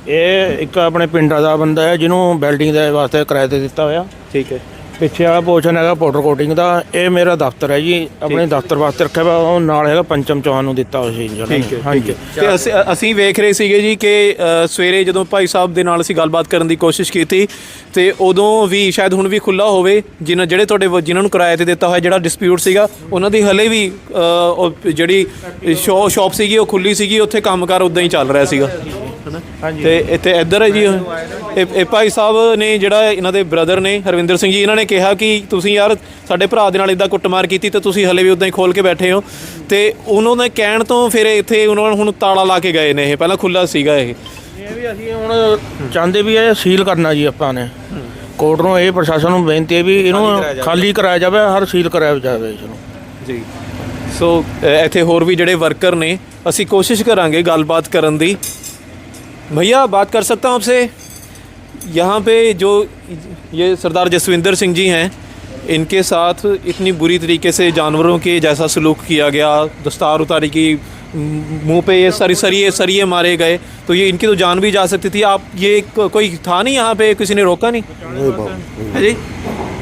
ਇਹ ਇੱਕ ਆਪਣੇ ਪਿੰਡ ਦਾ ਬੰਦਾ ਹੈ ਜਿਹਨੂੰ ਬਿਲਡਿੰਗ ਦੇ ਵਾਸਤੇ ਕਿਰਾਏ ਤੇ ਦਿੱਤਾ ਹੋਇਆ। ਠੀਕ ਹੈ। ਪਿੱਛੇ ਵਾਲਾ ਪੋਰਸ਼ਨ ਹੈਗਾ ਪਾਊਡਰ ਕੋਟਿੰਗ ਦਾ ਇਹ ਮੇਰਾ ਦਫ਼ਤਰ ਹੈ ਜੀ ਆਪਣੇ ਦਫ਼ਤਰ ਵਾਸਤੇ ਰੱਖਿਆ ਹੋਇਆ ਉਹ ਨਾਲ ਹੈਗਾ ਪੰਚਮ ਚੌਹਾਨ ਨੂੰ ਦਿੱਤਾ ਹੋਇਆ ਸੀ ਜੀ। ਠੀਕ ਹੈ ਹਾਂਜੀ। ਤੇ ਅਸੀਂ ਅਸੀਂ ਵੇਖ ਰਹੇ ਸੀਗੇ ਜੀ ਕਿ ਅ, ਸਵੇਰੇ ਜਦੋਂ ਭਾਈ ਸਾਹਿਬ ਦੇ ਨਾਲ ਅਸੀਂ ਗੱਲਬਾਤ ਕਰਨ ਦੀ ਕੋਸ਼ਿਸ਼ ਕੀਤੀ ਤੇ ਉਦੋਂ ਵੀ ਸ਼ਾਇਦ ਹੁਣ ਵੀ ਖੁੱਲਾ ਹੋਵੇ ਜਿਨ੍ਹਾਂ ਜਿਹੜੇ ਤੁਹਾਡੇ ਵ- ਜਿਨ੍ਹਾਂ ਨੂੰ ਕਿਰਾਏ ਤੇ ਦਿੱਤਾ ਹੋਇਆ ਜਿਹੜਾ ਡਿਸਪਿਊਟ ਸੀਗਾ ਉਹਨਾਂ ਦੀ ਹਲੇ ਵੀ ਅ, ਉਹ ਜਿਹੜੀ ਸ਼ਾਪ ਸੀਗੀ ਉਹ ਖੁੱਲੀ ਸੀਗੀ ਉੱਥੇ ਕੰਮਕਾਰ ਉਦਾਂ ਹੀ ਚੱਲ ਰਿਹਾ ਸੀਗਾ। ਤੇ ਇੱਥੇ ਇੱਧਰ ਹੈ ਜੀ ਇਹ ਇਹ ਭਾਈ ਸਾਹਿਬ ਨੇ ਜਿਹੜਾ ਇਹਨਾਂ ਦੇ ਬ੍ਰਦਰ ਨੇ ਹਰਵਿੰਦਰ ਸਿੰਘ ਜੀ ਇਹਨਾਂ ਨੇ ਨੇ ਕਿਹਾ ਕਿ ਤੁਸੀਂ ਯਾਰ ਸਾਡੇ ਭਰਾ ਦੇ ਨਾਲ ਇਦਾਂ ਕੁੱਟਮਾਰ ਕੀਤੀ ਤੇ ਤੁਸੀਂ ਹਲੇ ਵੀ ਉਦਾਂ ਹੀ ਖੋਲ ਕੇ ਬੈਠੇ ਹੋ। ਤੇ ਉਹਨਾਂ ਨੇ ਕਹਿਣ ਤੋਂ ਫਿਰ ਇੱਥੇ ਉਹਨਾਂ ਨੂੰ ਹੁਣ ਤਾਲਾ ਲਾ ਕੇ ਗਏ ਨੇ ਇਹ। ਪਹਿਲਾਂ ਖੁੱਲਾ ਸੀਗਾ ਇਹ। ਚਾਹੁੰਦੇ ਵੀ ਇਹ ਸੀਲ ਕਰਨਾ ਜੀ ਆਪਾਂ ਨੇ। ਕੋਰਟ ਨੂੰ ਇਹ ਪ੍ਰਸ਼ਾਸਨ ਨੂੰ ਬੇਨਤੀ ਹੈ ਵੀ ਇਹਨੂੰ ਖਾਲੀ ਕਰਾਇਆ ਜਾਵੇ। ਹਰ ਸੀਲ ਕਰਾਇਆ ਜਾਵੇ ਇਸ ਨੂੰ। ਜੀ। ਸੋ ਇੱਥੇ ਹੋਰ ਵੀ ਜਿਹੜੇ ਵਰਕਰ ਨੇ ਅਸੀਂ ਕੋਸ਼ਿਸ਼ ਕਰਾਂਗੇ ਗੱਲਬਾਤ ਕਰਨ ਦੀ। ਭਈਆ ਬਾਤ ਕਰ ਸਕਤਾ ਆਪਸੇ? यहाँ पे जो ये सरदार जसविंदर सिंह जी हैं इनके साथ इतनी बुरी तरीके से जानवरों के जैसा सलूक किया गया दस्तार उतारी की मुँह पे ये सर सरिए सरिए मारे गए तो ये इनकी तो जान भी जा सकती थी। आप ये को, कोई था नहीं यहाँ पे? किसी ने रोका नहीं? नहीं हाँ जी।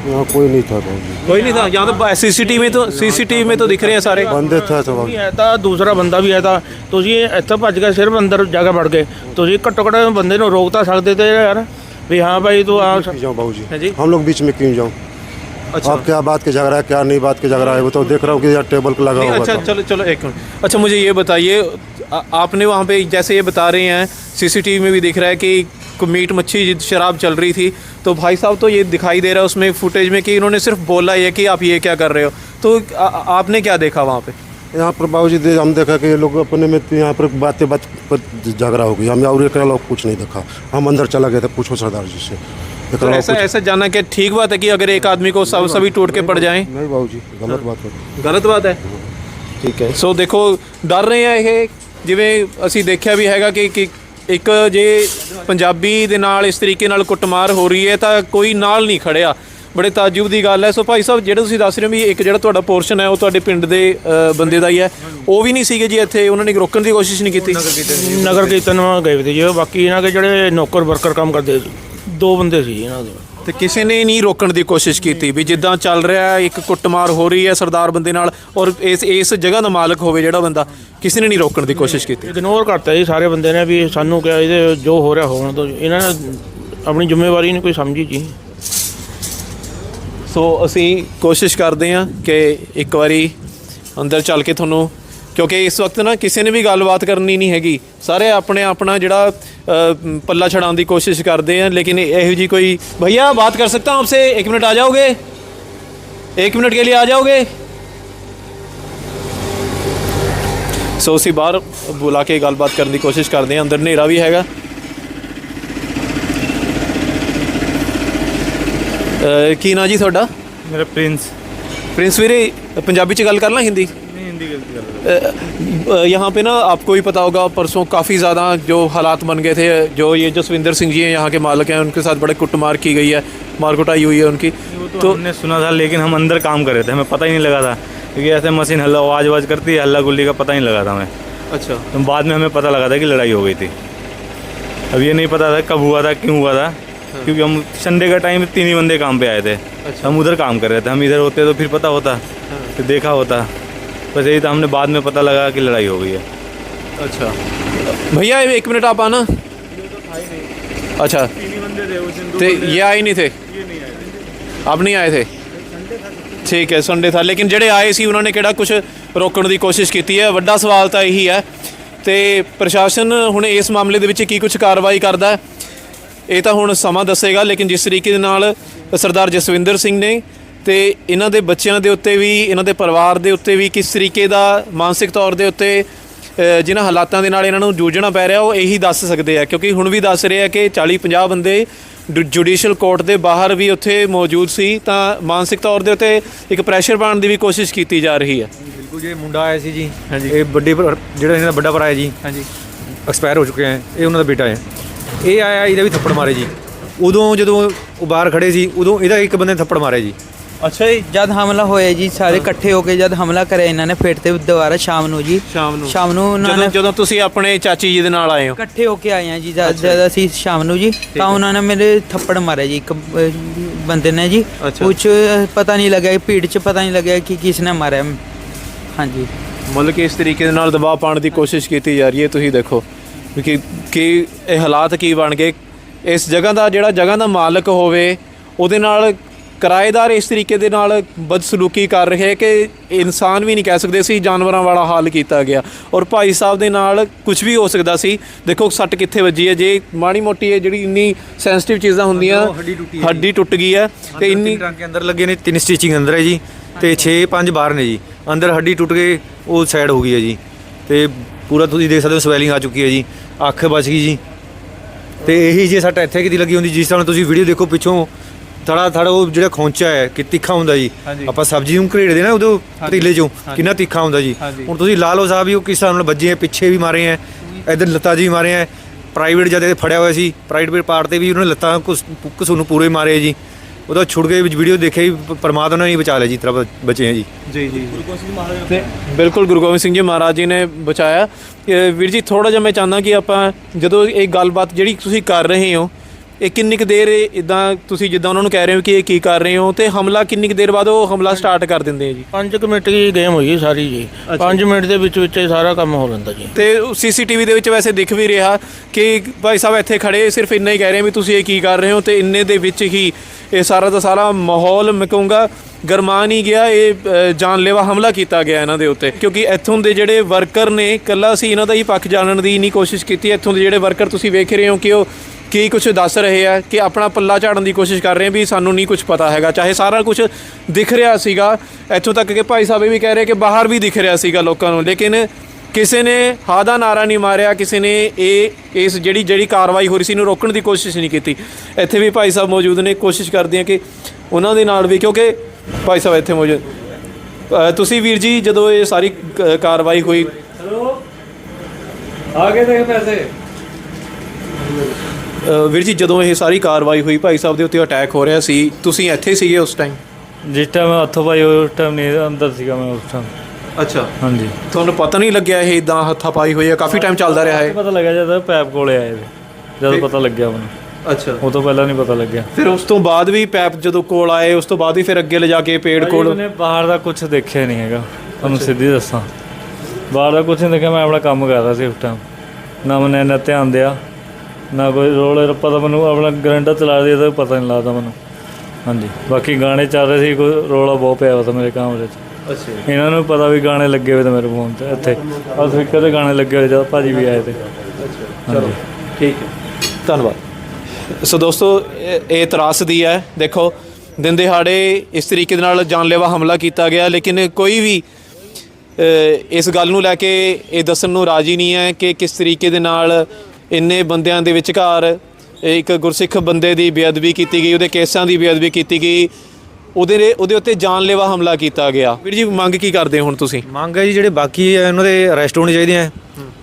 यहाँ कोई नहीं था कोई नहीं था? यहाँ तो सी में तो सीसीटीवी में तो दिख रहे हैं सारे। बंदे था सब। था दूसरा बंदा भी आया था। तो जी इतना भज गया सिर्फ़ अंदर जगह बढ़ गए। तो जी घट्टो घट बंदे रोक तो सकते थे यार। भाई हाँ भाई तो आप जाऊँ बाबू जी? हाँ जी। हम लोग बीच में क्यों जाऊँ? अच्छा। आप क्या बात के झगड़ा है क्या नहीं बात के झगड़ा है? वो तो देख रहा हूँ कि यार टेबल लगा हुआ अच्छा चलो चलो एक मिनट। अच्छा मुझे ये बताइए आपने वहाँ पे जैसे ये बता रहे हैं सीसीटीवी में भी दिख रहा है कि मीट मच्छी शराब चल रही थी। तो भाई साहब तो ये दिखाई दे रहा है उसमें फुटेज में कि इन्होंने सिर्फ़ बोला ये कि आप ये क्या कर रहे हो। तो आ, आपने क्या देखा वहाँ पे? यहाँ पर बाबूजी दे हम देखा कि ये लोग अपने में तो यहाँ पर बातें बात पर झगड़ा हो गई हमें और एक लोग कुछ नहीं देखा हम अंदर चला गए थे पूछो सरदार जी से एक तो लोग ऐसा कुछ- ऐसा जानना कि ठीक बात है कि अगर एक आदमी को सब सभी टूट के पड़ जाएं नहीं बाबूजी गलत बात है ਗਲਤ ਬਾਤ ਹੈ ਠੀਕ ਹੈ ਸੋ ਦੇਖੋ ਡਰ ਰਹੇ ਆ ਇਹ ਜਿਵੇਂ ਅਸੀਂ ਦੇਖਿਆ ਵੀ ਹੈਗਾ ਕਿ ਕਿ ਇੱਕ ਜੇ ਪੰਜਾਬੀ ਦੇ ਨਾਲ ਇਸ ਤਰੀਕੇ ਨਾਲ ਕੁੱਟਮਾਰ ਹੋ ਰਹੀ ਹੈ ਤਾਂ ਕੋਈ ਨਾਲ ਨਹੀਂ ਖੜਿਆ ਬੜੇ ਤਾਜੁਬ ਦੀ ਗੱਲ ਹੈ। ਸੋ ਭਾਈ ਸਾਹਿਬ ਜਿਹੜੇ ਤੁਸੀਂ ਦੱਸ ਰਹੇ ਹੋ ਵੀ ਇੱਕ ਜਿਹੜਾ ਤੁਹਾਡਾ ਪੋਰਸ਼ਨ ਹੈ ਉਹ ਤੁਹਾਡੇ ਪਿੰਡ ਦੇ ਬੰਦੇ ਦਾ ਹੀ ਹੈ। ਉਹ ਵੀ ਨਹੀਂ ਸੀਗੇ ਜੀ ਇੱਥੇ ਉਹਨਾਂ ਨੇ ਰੋਕਣ ਦੀ ਕੋਸ਼ਿਸ਼ ਨਹੀਂ ਕੀਤੀ? ਨਗਰ ਕੀਰਤਨ ਮਾ ਗਏ ਤੇ ਜੀ। ਬਾਕੀ ਇਹਨਾਂ ਦੇ ਜਿਹੜੇ ਨੌਕਰ ਵਰਕਰ ਕੰਮ ਕਰਦੇ ਸੀ ਦੋ ਬੰਦੇ ਸੀ ਇਹਨਾਂ ਦੇ। ਤੇ ਕਿਸੇ ਨੇ ਨਹੀਂ ਰੋਕਣ ਦੀ ਕੋਸ਼ਿਸ਼ ਕੀਤੀ ਵੀ ਜਿੱਦਾਂ ਚੱਲ ਰਿਹਾ ਇੱਕ ਕੁੱਟਮਾਰ ਹੋ ਰਹੀ ਹੈ ਸਰਦਾਰ ਬੰਦੇ ਨਾਲ ਔਰ ਇਸ ਇਸ ਜਗ੍ਹਾ ਦਾ ਮਾਲਕ ਹੋਵੇ ਜਿਹੜਾ ਬੰਦਾ ਕਿਸੇ ਨੇ ਨਹੀਂ ਰੋਕਣ ਦੀ ਕੋਸ਼ਿਸ਼ ਕੀਤੀ। ਇਗਨੋਰ ਕਰਤਾ ਜੀ ਸਾਰੇ ਬੰਦੇ ਨੇ ਵੀ ਸਾਨੂੰ ਕਿਹਾ ਇਹਦੇ ਜੋ ਹੋ ਰਿਹਾ ਹੋਣ ਤੋਂ ਇਹਨਾਂ ਨੇ ਆਪਣੀ ਜ਼ਿੰਮੇਵਾਰੀ ਨਹੀਂ ਕੋਈ ਸਮਝੀ ਜੀ। ਸੋ ਅਸੀਂ ਕੋਸ਼ਿਸ਼ ਕਰਦੇ ਹਾਂ ਕਿ ਇੱਕ ਵਾਰੀ ਅੰਦਰ ਚੱਲ ਕੇ ਤੁਹਾਨੂੰ, ਕਿਉਂਕਿ ਇਸ ਵਕਤ ਨਾ ਕਿਸੇ ਨੇ ਵੀ ਗੱਲਬਾਤ ਕਰਨੀ ਨਹੀਂ ਹੈਗੀ। ਸਾਰੇ ਆਪਣੇ ਆਪਣਾ ਜਿਹੜਾ ਪੱਲਾ ਛਡਾਉਣ ਦੀ ਕੋਸ਼ਿਸ਼ ਕਰਦੇ ਆ, ਲੇਕਿਨ ਇਹੋ ਜੀ ਕੋਈ, ਭਈਆ, ਬਾਤ ਕਰ ਸਕਤਾ ਆਪਸੇ? 1 ਮਿੰਟ ਆ ਜਾਓਗੇ? 1 ਮਿੰਟ ਕੇ ਲਈ ਆ ਜਾਓਗੇ? ਸੋ ਅਸੀਂ ਬਾਹਰ ਬੁਲਾ ਕੇ ਗੱਲਬਾਤ ਕਰਨ ਦੀ ਕੋਸ਼ਿਸ਼ ਕਰਦੇ ਆ ਅੰਦਰ ਹਨੇਰਾ ਵੀ ਹੈਗਾ। ਅ, ਕੀ ਨਾਂ ਜੀ ਤੁਹਾਡਾ मेरा प्रिंस प्रिंस वीरे पंजाबी च गल करना हिंदी नहीं हिंदी गलती कर अ, अ, यहाँ पे ना आपको भी पता होगा परसों काफ़ी ज़्यादा जो हालात बन गए थे जो ये जसविंदर सिंह जी हैं यहाँ के मालिक हैं उनके साथ बड़े कुटमार की गई है मार कुटाई हुई है उनकी तो हमने सुना था लेकिन हम अंदर काम कर रहे थे हमें पता ही नहीं लगा था क्योंकि ऐसे मशीन हल्ला आवाज आवाज करती है हल्ला गुल्ली का पता नहीं लगा था हमें अच्छा तो बाद में हमें पता लगा था कि लड़ाई हो गई थी अब ये नहीं पता था कब हुआ था क्यों हुआ था क्योंकि हम संडे का टाइम तीन ही बंदे काम पे आए थे हम उधर काम कर रहे थे हम इधर होते तो फिर पता होता फिर देखा होता बस यही था हमने बाद में पता लगा कि लड़ाई हो गई है अच्छा भैया एक मिनट आप आना अच्छा तो ये आए नहीं थे अब नहीं आए थे ਠੀਕ ਹੈ ਸੰਡੇ ਥਾ ਲੇਕਿਨ ਜਿਹੜੇ ਆਏ ਸੀ ਉਹਨਾਂ ਨੇ ਕਿਹੜਾ ਕੁਝ ਰੋਕਣ ਦੀ ਕੋਸ਼ਿਸ਼ ਕੀਤੀ ਹੈ ਵੱਡਾ ਸਵਾਲ ਤਾਂ ਇਹੀ ਹੈ ਤੇ ਪ੍ਰਸ਼ਾਸਨ ਹੁਣ ਇਸ ਮਾਮਲੇ ਦੇ ਵਿੱਚ ਕੀ ਕੁਝ ਕਾਰਵਾਈ ਕਰਦਾ ਹੈ ਇਹ ਤਾਂ ਹੁਣ ਸਮਾਂ ਦੱਸੇਗਾ ਲੇਕਿਨ ਜਿਸ ਤਰੀਕੇ ਦੇ ਨਾਲ ਸਰਦਾਰ ਜਸਵਿੰਦਰ ਸਿੰਘ ਨੇ ਤੇ ਇਹਨਾਂ ਦੇ ਬੱਚਿਆਂ ਦੇ ਉੱਤੇ ਵੀ ਇਹਨਾਂ ਦੇ ਪਰਿਵਾਰ ਦੇ ਉੱਤੇ ਵੀ ਕਿਸ ਤਰੀਕੇ ਦਾ ਮਾਨਸਿਕ ਤੌਰ ਦੇ ਉੱਤੇ ਜਿਨ੍ਹਾਂ ਹਾਲਾਤਾਂ ਦੇ ਨਾਲ ਇਹਨਾਂ ਨੂੰ ਜੂਝਣਾ ਪੈ ਰਿਹਾ ਉਹ ਇਹੀ ਦੱਸ ਸਕਦੇ ਆ। ਕਿਉਂਕਿ ਹੁਣ ਵੀ ਦੱਸ ਰਹੇ ਆ ਕਿ 40 50 ਬੰਦੇ ਜੁਡੀਸ਼ੀਅਲ ਕੋਰਟ ਦੇ ਬਾਹਰ ਵੀ ਉੱਥੇ ਮੌਜੂਦ ਸੀ ਤਾਂ ਮਾਨਸਿਕ ਤੌਰ ਦੇ ਉੱਤੇ ਇੱਕ ਪ੍ਰੈਸ਼ਰ ਪਾਉਣ ਦੀ ਵੀ ਕੋਸ਼ਿਸ਼ ਕੀਤੀ ਜਾ ਰਹੀ ਹੈ। ਬਿਲਕੁਲ ਜੀ ਇਹ ਮੁੰਡਾ ਆਇਆ ਸੀ ਜੀ। ਇਹ ਵੱਡੇ ਜਿਹੜਾ ਇਹਨਾਂ ਦਾ ਵੱਡਾ ਭਰਾ ਹੈ ਜੀ ਹਾਂਜੀ। ਐਕਸਪਾਇਰ ਹੋ ਚੁੱਕੇ ਹੈ ਇਹ ਉਹਨਾਂ ਦਾ ਬੇਟਾ ਹੈ। ਇਹ ਆਇਆ ਇਹਦਾ ਵੀ ਥੱਪੜ ਮਾਰੇ ਜੀ। ਉਦੋਂ ਜਦੋਂ ਉਹ ਬਾਹਰ ਖੜੇ ਸੀ ਉਦੋਂ ਇਹਦਾ ਇੱਕ ਬੰਦੇ ਨੇ ਥੱਪੜ ਮਾਰਿਆ ਜੀ। ਅੱਛਾ ਜੀ ਜਦ ਹਮਲਾ ਹੋਇਆ ਜੀ ਸਾਰੇ ਇਕੱਠੇ ਹੋ ਕੇ ਜਦ ਹਮਲਾ ਕਰਿਆ ਇਹਨਾਂ ਨੇ ਫਿਰ ਤੇ ਦੁਬਾਰਾ ਸ਼ਾਮ ਨੂੰ ਜੀ। ਸ਼ਾਮ ਨੂੰ। ਸ਼ਾਮ ਨੂੰ ਉਹਨਾਂ ਜਦੋਂ ਨੇ ਜਦੋਂ ਤੁਸੀਂ ਆਪਣੇ ਚਾਚੀ ਜੀ ਦੇ ਨਾਲ ਆਏ ਹੋ। ਇਕੱਠੇ ਹੋ ਕੇ ਆਏ ਆ ਜੀ ਜਦ ਜਦ ਅਸੀਂ ਸ਼ਾਮ ਨੂੰ ਜੀ ਤਾਂ ਉਹਨਾਂ ਨੇ ਮੇਰੇ ਥੱਪੜ ਮਾਰਿਆ ਜੀ ਇੱਕ ਅਹ, ਬੰਦੇ ਨੇ ਜੀ। ਅੱਛਾ। ਕੁਝ ਪਤਾ ਨਹੀਂ ਲੱਗਿਆ ਭੀੜ 'ਚ ਪਤਾ ਨਹੀਂ ਲੱਗਿਆ ਕਿ ਕਿਸ ਨੇ ਮਾਰਿਆ। ਹਾਂਜੀ। ਮਤਲਬ ਕਿ ਇਸ ਤਰੀਕੇ ਦੇ ਨਾਲ ਦਬਾਅ ਪਾਉਣ ਦੀ ਕੋਸ਼ਿਸ਼ ਕੀਤੀ ਜਾ ਰਹੀ ਹੈ ਤੁਸੀਂ ਦੇਖੋ। ਵੀ ਕਿ ਕਿ ਇਹ ਹਾਲਾਤ ਕੀ ਬਣ ਗਏ? ਇਸ ਜਗ੍ਹਾ ਦਾ ਜਿਹੜਾ ਜਗ੍ਹਾ ਦਾ ਮਾਲਕ ਹੋਵੇ ਉਹਦੇ ਨਾਲ ਕਿਰਾਏਦਾਰ ਇਸ ਤਰੀਕੇ ਦੇ ਨਾਲ ਬਦਸਲੂਕੀ ਕਰ ਰਹੇ ਹੈ ਕਿ ਇਨਸਾਨ ਵੀ ਨਹੀਂ ਕਹਿ ਸਕਦੇ ਸੀ ਜਾਨਵਰਾਂ ਵਾਲਾ ਹਾਲ ਕੀਤਾ ਗਿਆ। ਔਰ ਭਾਈ ਸਾਹਿਬ ਦੇ ਨਾਲ ਕੁਝ ਵੀ ਹੋ ਸਕਦਾ ਸੀ। ਦੇਖੋ ਸੱਟ ਕਿੱਥੇ ਵੱਜੀ ਹੈ? ਜੇ ਮਾੜੀ ਮੋਟੀ ਹੈ ਜਿਹੜੀ ਇੰਨੀ ਸੈਂਸਿਟਿਵ ਚੀਜ਼ਾਂ ਹੁੰਦੀਆਂ ਹੱਡੀ ਟੁੱਟ ਗਈ ਹੈ ਤੇ ਇੰਨੀ ਟਾਂਕੇ ਅੰਦਰ ਲੱਗੇ ਨੇ ਤਿੰਨ ਸਟਿਚਿੰਗ ਅੰਦਰ ਹੈ ਜੀ ਤੇ 6 5 ਬਾਹਰ ਨੇ ਜੀ। ਅੰਦਰ ਹੱਡੀ ਟੁੱਟ ਕੇ ਉਹ ਸਾਈਡ ਹੋ ਗਈ ਹੈ ਜੀ। ਤੇ ਪੂਰਾ ਤੁਸੀਂ ਦੇਖ ਸਕਦੇ ਹੋ ਸਵੈਲਿੰਗ ਆ ਚੁੱਕੀ ਹੈ ਜੀ ਅੱਖ ਬਚ ਗਈ ਜੀ ਤੇ ਇਹੀ ਜੇ ਸੱਟ ਇੱਥੇ ਕਿਦੀ ਲੱਗੀ ਹੁੰਦੀ ਜਿਸ ਤਰ੍ਹਾਂ ਤੁਸੀਂ ਵੀਡੀਓ ਦੇਖੋ ਪਿੱਛੋਂ ਥੜਾ ਥੜਾ ਉਹ ਜਿਹੜਾ ਖੌਂਚਾ ਹੈ ਕਿ ਤਿੱਖਾ ਹੁੰਦਾ ਜੀ ਆਪਾਂ ਸਬਜ਼ੀ ਨੂੰ ਘਰੇੜਦੇ ਨਾ ਉਦੋਂ ਪਤੀਲੇ ਚੋਂ ਕਿੰਨਾ ਤਿੱਖਾ ਹੁੰਦਾ ਜੀ ਹੁਣ ਤੁਸੀਂ ਲਾ ਲਓ ਸਾਹਿਬ ਵੀ ਉਹ ਕਿਸ ਤਰ੍ਹਾਂ ਨਾਲ ਵੱਜੇ ਪਿੱਛੇ ਵੀ ਮਾਰੇ ਹੈ ਇਧਰ ਲੱਤਾਂ ਜੀ ਮਾਰੇ ਹੈ ਪ੍ਰਾਈਵੇਟ ਜਦ ਇਹ ਫੜਿਆ ਹੋਇਆ ਸੀ ਪ੍ਰਾਈਵੇਟ ਪਾਰਟ ਤੇ ਵੀ ਉਹਨੇ ਲੱਤਾਂ ਕੁਸ ਨੂੰ ਪੂਰੇ ਮਾਰੇ ਜੀ ਉਹਦਾ ਛੁੱਟ ਗਏ ਵਿੱਚ ਵੀਡੀਓ ਦੇਖਿਆ ਜੀ ਪਰਮਾਤਮਾ ਨੇ ਹੀ ਬਚਾ ਲਿਆ ਜੀ ਤਰ੍ਹਾਂ ਬਚੇ ਹੈ ਜੀ। ਜੀ ਜੀ ਤੇ ਬਿਲਕੁਲ ਗੁਰੂ ਗੋਬਿੰਦ ਸਿੰਘ ਜੀ ਮਹਾਰਾਜ ਜੀ ਨੇ ਬਚਾਇਆ। ਵੀਰ ਜੀ ਥੋੜਾ ਜਿਹਾ ਮੈਂ ਚਾਹੁੰਦਾ ਕਿ ਆਪਾਂ ਜਦੋਂ ਇਹ ਗੱਲਬਾਤ ਜਿਹੜੀ ਤੁਸੀਂ ਕਰ ਰਹੇ ਹੋ ਇਹ ਕਿੰਨੀ ਕੁ ਦੇਰ ਇਦਾਂ ਤੁਸੀਂ ਜਿੱਦਾਂ ਉਹਨਾਂ ਨੂੰ ਕਹਿ ਰਹੇ ਹੋ ਕਿ ਇਹ ਕੀ ਕਰ ਰਹੇ ਹੋ ਤੇ ਹਮਲਾ ਕਿੰਨੀ ਕੁ ਦੇਰ ਬਾਅਦ ਉਹ ਹਮਲਾ ਸਟਾਰਟ ਕਰ ਦਿੰਦੇ ਆ ਜੀ? 5 ਮਿੰਟ ਦੀ ਗੇਮ ਹੋਈ ਸਾਰੀ ਜੀ। 5 ਮਿੰਟ ਦੇ ਵਿੱਚ ਵਿੱਚ ਇਹ ਸਾਰਾ ਕੰਮ ਹੋ ਜਾਂਦਾ ਜੀ। ਤੇ ਸੀਸੀਟੀਵੀ ਦੇ ਵਿੱਚ ਵੈਸੇ ਦਿਖ ਵੀ ਰਿਹਾ ਕਿ ਭਾਈ ਸਾਹਿਬ ਇੱਥੇ ਖੜੇ ਸਿਰਫ ਇੰਨਾ ਹੀ ਕਹਿ ਰਹੇ ਵੀ ਤੁਸੀਂ ਇਹ ਕੀ ਕਰ ਰਹੇ ਹੋ ਤੇ ਇੰਨੇ ਦੇ ਵਿੱਚ ਹੀ ਇਹ ਸਾਰਾ ਦਾ ਸਾਰਾ ਮਾਹੌਲ ਮੈਂ ਕਹੂੰਗਾ ਗਰਮਾ ਨਹੀਂ ਗਿਆ ਇਹ ਜਾਨਲੇਵਾ ਹਮਲਾ ਕੀਤਾ ਗਿਆ ਇਹਨਾਂ ਦੇ ਉੱਤੇ। ਕਿਉਂਕਿ ਇੱਥੋਂ ਦੇ ਜਿਹੜੇ ਵਰਕਰ ਨੇ ਕੱਲਾ ਅਸੀਂ ਇਹਨਾਂ ਦਾ ਹੀ ਪੱਖ ਜਾਣਨ ਦੀ ਨਹੀਂ ਕੋਸ਼ਿਸ਼ ਕੀਤੀ। ਇੱਥੋਂ ਦੇ ਜਿਹੜੇ ਵਰਕਰ ਤੁਸੀਂ ਵੇਖ ਰਹੇ ਹੋ ਕਿ ਉਹ ਕੀ ਕੁਝ ਦੱਸ ਰਹੇ ਆ ਕਿ ਆਪਣਾ ਪੱਲਾ ਝਾੜਨ ਦੀ ਕੋਸ਼ਿਸ਼ ਕਰ ਰਹੇ ਆ ਵੀ ਸਾਨੂੰ ਨਹੀਂ ਕੁਝ ਪਤਾ ਹੈਗਾ। ਚਾਹੇ ਸਾਰਾ ਕੁਝ ਦਿਖ ਰਿਹਾ ਸੀਗਾ, ਇੱਥੋਂ ਤੱਕ ਕਿ ਭਾਈ ਸਾਹਿਬ ਇਹ ਵੀ ਕਹਿ ਰਹੇ ਕਿ ਬਾਹਰ ਵੀ ਦਿਖ ਰਿਹਾ ਸੀਗਾ ਲੋਕਾਂ ਨੂੰ, ਲੇਕਿਨ ਕਿਸੇ ਨੇ ਹਾਂ ਦਾ ਨਾਰਾ ਨਹੀਂ ਮਾਰਿਆ, ਕਿਸੇ ਨੇ ਇਹ, ਇਸ ਜਿਹੜੀ ਜਿਹੜੀ ਕਾਰਵਾਈ ਹੋ ਰਹੀ ਸੀ ਨੂੰ ਰੋਕਣ ਦੀ ਕੋਸ਼ਿਸ਼ ਨਹੀਂ ਕੀਤੀ। ਇੱਥੇ ਵੀ ਭਾਈ ਸਾਹਿਬ ਮੌਜੂਦ ਨੇ, ਕੋਸ਼ਿਸ਼ ਕਰਦੇ ਆ ਕਿ ਉਹਨਾਂ ਦੇ ਨਾਲ ਵੀ, ਕਿਉਂਕਿ ਭਾਈ ਸਾਹਿਬ ਇੱਥੇ ਮੌਜੂਦ ਤੁਸੀਂ ਵੀਰ ਜੀ ਜਦੋਂ ਇਹ ਸਾਰੀ ਕਾਰਵਾਈ ਹੋਈ ਆਗੇ ਦੇ ਪੈਸੇ? ਵੀਰ ਜੀ ਜਦੋਂ ਇਹ ਸਾਰੀ ਕਾਰਵਾਈ ਹੋਈ ਭਾਈ ਸਾਹਿਬ ਦੇ ਉੱਤੇ ਅਟੈਕ ਹੋ ਰਿਹਾ ਸੀ ਤੁਸੀਂ ਇੱਥੇ ਸੀਗੇ ਉਸ ਟਾਈਮ ਜਿਸ ਟਾਈਮ ਹੱਥੋਂ ਪਾਈ ਉਸ ਟਾਈਮ ਨਹੀਂ ਅੰਦਰ ਸੀਗਾ ਮੈਂ ਉਸ ਟਾਈਮ ਅੱਛਾ। ਹਾਂਜੀ। ਤੁਹਾਨੂੰ ਪਤਾ ਨਹੀਂ ਲੱਗਿਆ ਇਹ ਇਦਾਂ ਹੱਥਾਂ ਪਾਈ ਹੋਈ ਹੈ? ਕਾਫੀ ਟਾਈਮ ਚੱਲਦਾ ਰਿਹਾ ਹੈ ਪਤਾ ਲੱਗਿਆ ਜਦ ਪੈਪ ਕੋਲੇ ਆਏ ਤੇ ਜਦ ਪਤਾ ਲੱਗਿਆ ਮੈਨੂੰ। ਅੱਛਾ। ਉਹ ਤੋਂ ਪਹਿਲਾਂ ਨਹੀਂ ਪਤਾ ਲੱਗਿਆ। ਫਿਰ ਉਸ ਤੋਂ ਬਾਅਦ ਵੀ ਪੈਪ ਜਦੋਂ ਕੋਲ ਆਏ ਉਸ ਤੋਂ ਬਾਅਦ ਹੀ ਫਿਰ ਅੱਗੇ ਲਿਜਾ ਕੇ ਪੇੜ ਕੋਲ? ਉਹਨੇ ਬਾਹਰ ਦਾ ਕੁਝ ਦੇਖਿਆ ਨਹੀਂ ਹੈਗਾ। ਤੁਹਾਨੂੰ ਸਿੱਧੀ ਦੱਸਾਂ। ਬਾਹਰ ਦਾ ਕੁਝ ਨਹੀਂ ਦੇਖਿਆ ਮੈਂ ਆਪਣਾ ਕੰਮ ਕਰ ਰਿਹਾ ਸੀ ਉਸ ਟਾਈਮ ਨਾ ਮੈਨੇ ਇੰਨਾ ਧਿਆਨ ਦਿਆ ਨਾ ਕੋਈ ਰੋਲੇ ਰੱਪਾ ਦਾ ਮੈਨੂੰ ਆਪਣਾ ਗਰੰਟਾ ਚਲਾ ਦਿਆ ਤਾਂ ਪਤਾ ਨਹੀਂ ਲੱਗਦਾ ਮੈਨੂੰ। ਹਾਂਜੀ ਬਾਕੀ ਗਾਣੇ ਚੱਲ ਰਹੇ ਸੀ ਕੋਈ ਰੋਲਾ ਬਹੁਤ ਪਿਆ ਵਾ ਤਾਂ ਮੇਰੇ ਕਮਰੇ 'ਚ ਅੱਛਾ ਇਹਨਾਂ ਨੂੰ ਪਤਾ ਵੀ ਗਾਣੇ ਲੱਗੇ ਹੋਏ ਤੇ ਮੇਰੇ ਫੋਨ ਤੇ ਇੱਥੇ। ਆ ਸਪੀਕਰ ਤੇ ਗਾਣੇ ਲੱਗੇ ਹੋਏ ਜਦ ਭਾਜੀ ਵੀ ਆਏ ਤੇ। ਚਲੋ ਠੀਕ ਹੈ। ਧੰਨਵਾਦ। ਸੋ ਦੋਸਤੋ ਇਹ ਇਹ ਤਰਾਸਦੀ ਹੈ। ਦੇਖੋ ਦਿਨ ਦਿਹਾੜੇ ਇਸ ਤਰੀਕੇ ਦੇ ਨਾਲ ਜਾਨਲੇਵਾ ਹਮਲਾ ਕੀਤਾ ਗਿਆ ਲੇਕਿਨ ਕੋਈ ਵੀ ਇਸ ਗੱਲ ਨੂੰ ਲੈ ਕੇ ਇਹ ਦੱਸਣ ਨੂੰ ਰਾਜੀ ਨਹੀਂ ਹੈ ਕਿ ਕਿਸ ਤਰੀਕੇ ਦੇ ਨਾਲ ਇੰਨੇ ਬੰਦਿਆਂ ਦੇ ਵਿਚਕਾਰ ਇੱਕ ਗੁਰਸਿੱਖ ਬੰਦੇ ਦੀ ਬੇਅਦਬੀ ਕੀਤੀ ਗਈ, ਉਹਦੇ ਕੇਸਾਂ ਦੀ ਬੇਅਦਬੀ ਕੀਤੀ ਗਈ, ਉਹਦੇ ਉਹਦੇ ਉੱਤੇ ਜਾਨਲੇਵਾ ਹਮਲਾ ਕੀਤਾ ਗਿਆ। ਵੀਰ ਜੀ, ਮੰਗ ਕੀ ਕਰਦੇ ਹੋ ਹੁਣ ਤੁਸੀਂ? ਮੰਗ ਹੈ ਜੀ, ਜਿਹੜੇ ਬਾਕੀ ਹੈ, ਉਹਨਾਂ ਦੇ ਅਰੈਸਟ ਹੋਣੇ ਚਾਹੀਦੇ ਆ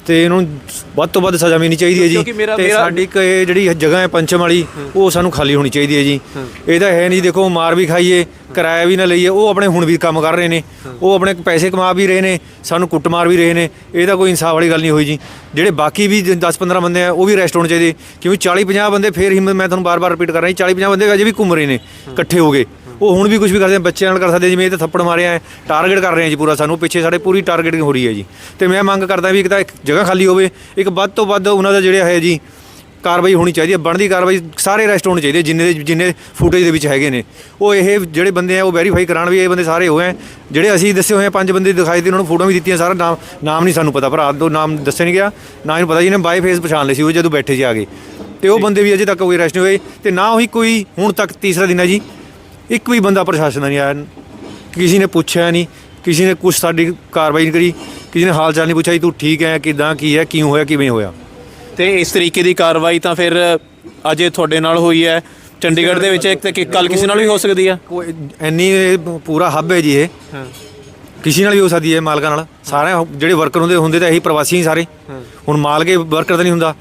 ਤੇ ਇਹਨੂੰ ਵੱਧ ਤੋਂ ਵੱਧ ਸਜ਼ਾ ਮਿਲਣੀ ਚਾਹੀਦੀ ਹੈ ਜੀ। ਕਿਉਂਕਿ ਮੇਰਾ- ਤੇ ਮੇਰਾ- ਸਾਡੀ ਇੱਕ ਇਹ ਜਿਹੜੀ ਜਗ੍ਹਾ ਹੈ ਪੰਚਮ ਵਾਲੀ ਉਹ ਸਾਨੂੰ ਖਾਲੀ ਹੋਣੀ ਚਾਹੀਦੀ ਹੈ ਜੀ। ਇਹ ਤਾਂ ਹੈ ਨਹੀਂ ਦੇਖੋ ਮਾਰ ਵੀ ਖਾਈਏ ਕਿਰਾਇਆ ਵੀ ਨਾ ਲਈਏ ਉਹ ਆਪਣੇ ਹੁਣ ਵੀ ਕੰਮ ਕਰ ਰਹੇ ਨੇ। ਉਹ ਆਪਣੇ ਪੈਸੇ ਕਮਾ ਵੀ ਰਹੇ ਨੇ ਸਾਨੂੰ ਕੁੱਟਮਾਰ ਵੀ ਰਹੇ ਨੇ। ਇਹ ਤਾਂ ਕੋਈ ਇਨਸਾਫ ਵਾਲੀ ਗੱਲ ਨਹੀਂ ਹੋਈ ਜੀ। ਜਿਹੜੇ ਬਾਕੀ ਵੀ 10-15 ਬੰਦੇ ਆ ਉਹ ਵੀ ਅਰੈਸਟ ਹੋਣੇ ਚਾਹੀਦੇ। ਕਿਉਂਕਿ 40-50 ਬੰਦੇ ਫੇਰ ਹਿੰਮਤ ਮੈਂ ਤੁਹਾਨੂੰ ਬਾਰ-ਬਾਰ ਰਿਪੀਟ ਕਰ ਰਿਹਾ 40-50 ਬੰਦੇ ਅਜੇ ਵੀ ਘੁੰਮ ਰਹੇ ਨੇ ਇਕੱਠੇ ਹੋ ਗਏ ਉਹ ਹੁਣ ਵੀ ਕੁਝ ਵੀ ਕਰਦੇ ਆ ਬੱਚਿਆਂ ਨਾਲ ਕਰ ਸਕਦੇ ਆ, ਜਿਵੇਂ ਇਹ ਤਾਂ ਥੱਪੜ ਮਾਰਿਆ ਹੈ ਟਾਰਗੇਟ ਕਰ ਰਹੇ ਆ ਜੀ ਪੂਰਾ ਸਾਨੂੰ ਪਿੱਛੇ ਸਾਡੇ ਪੂਰੀ ਟਾਰਗੇਟਿੰਗ ਹੋ ਰਹੀ ਹੈ ਜੀ। ਤੇ ਮੈਂ ਮੰਗ ਕਰਦਾ ਵੀ ਇੱਕ ਤਾਂ ਇੱਕ ਜਗ੍ਹਾ ਖਾਲੀ ਹੋਵੇ ਇੱਕ ਵੱਧ ਤੋਂ ਵੱਧ ਉਹਨਾਂ ਦਾ ਜਿਹੜੇ ਹੈ ਜੀ ਕਾਰਵਾਈ ਹੋਣੀ ਚਾਹੀਦੀ ਹੈ ਬਣਦੀ ਕਾਰਵਾਈ ਸਾਰੇ ਅਰੈਸਟ ਹੋਣੇ ਚਾਹੀਦੇ ਜਿੰਨੇ ਦੇ ਜਿੰਨੇ ਫੁਟੇਜ ਦੇ ਵਿੱਚ ਹੈਗੇ ਨੇ। ਉਹ ਇਹ ਜਿਹੜੇ ਬੰਦੇ ਆ ਉਹ ਵੈਰੀਫਾਈ ਕਰਾਉਣ ਵੀ ਇਹ ਬੰਦੇ ਸਾਰੇ ਹੋਏ ਆ। ਜਿਹੜੇ ਅਸੀਂ ਦੱਸੇ ਹੋਏ ਆ ਪੰਜ ਬੰਦੇ ਦਿਖਾਏ ਤੇ ਉਹਨਾਂ ਨੂੰ ਫੋਟੋ ਵੀ ਦਿੱਤੀਆਂ ਸਾਰਾ ਨਾਮ ਨਾਮ ਨਹੀਂ ਸਾਨੂੰ ਪਤਾ ਭਰਾ ਦੋ ਨਾਮ ਦੱਸੇ ਨਹੀਂ ਗਿਆ ਨਾ ਇਹਨੂੰ ਪਤਾ ਜਿਹਨੇ ਬਾਈ ਫੇਸ ਪਛਾਣ ਲਏ ਸੀ ਉਹ ਜਦੋਂ ਬੈਠੇ ਸੀ ਆ ਕੇ। ਤੇ ਉਹ ਬੰਦੇ ਵੀ ਅਜੇ ਤੱਕ ਕੋਈ ਅਰੈਸਟ ਨਹੀਂ ਹੋਏ ਤੇ ਨਾ ਹੀ ਕੋਈ ਹੁਣ ਤੱਕ ਤੀਸਰਾ ਦਿਨ ਹੈ ਜੀ। ਇੱਕ ਵੀ ਬੰਦਾ ਪ੍ਰਸ਼ਾਸਨ ਦਾ ਨਹੀਂ ਆਇਆ ਕਿਸੇ ਨੇ ਪੁੱਛਿਆ ਨਹੀਂ ਕਿਸੇ ਨੇ ਕੁਛ ਸਾਡੀ ਕਾਰਵਾਈ ਨਹੀਂ ਕਰੀ ਕਿਸੇ ਨੇ ਹਾਲ ਚਾਲ ਨਹੀਂ ਪੁੱਛਿਆ ਜੀ ਤੂੰ ਠੀਕ ਹੈ ਕਿਦਾਂ ਕੀ ਹੈ ਕਿਉਂ ਹੋਇਆ ਕਿਵੇਂ ਹੋਇਆ। ਤੇ ਇਸ ਤਰੀਕੇ ਦੀ ਕਾਰਵਾਈ ਤਾਂ ਫਿਰ ਅਜੇ ਤੁਹਾਡੇ ਨਾਲ ਹੋਈ ਹੈ। ਚੰਡੀਗੜ੍ਹ ਦੇ ਵਿੱਚ ਇੱਕ ਤੇ ਕੱਲ ਕਿਸੇ ਨਾਲ ਵੀ ਹੋ ਸਕਦੀ ਹੈ? ਕੋਈ ਇੰਨੀ ਪੂਰਾ ਹੱਬ ਹੈ ਜੀ ਇਹ। ਕਿਸੇ ਨਾਲ ਵੀ ਹੋ ਸਕਦੀ ਹੈ ਮਾਲਕਾਂ ਨਾਲ। ਸਾਰੇ ਜਿਹੜੇ ਵਰਕਰ ਹੁੰਦੇ ਹੁੰਦੇ ਤਾਂ ਇਹੀ ਪ੍ਰਵਾਸੀ ਹੀ ਸਾਰੇ। ਹੁਣ ਮਾਲਕੇ ਵਰਕਰ ਤਾਂ ਨਹੀਂ ਹੁੰਦਾ।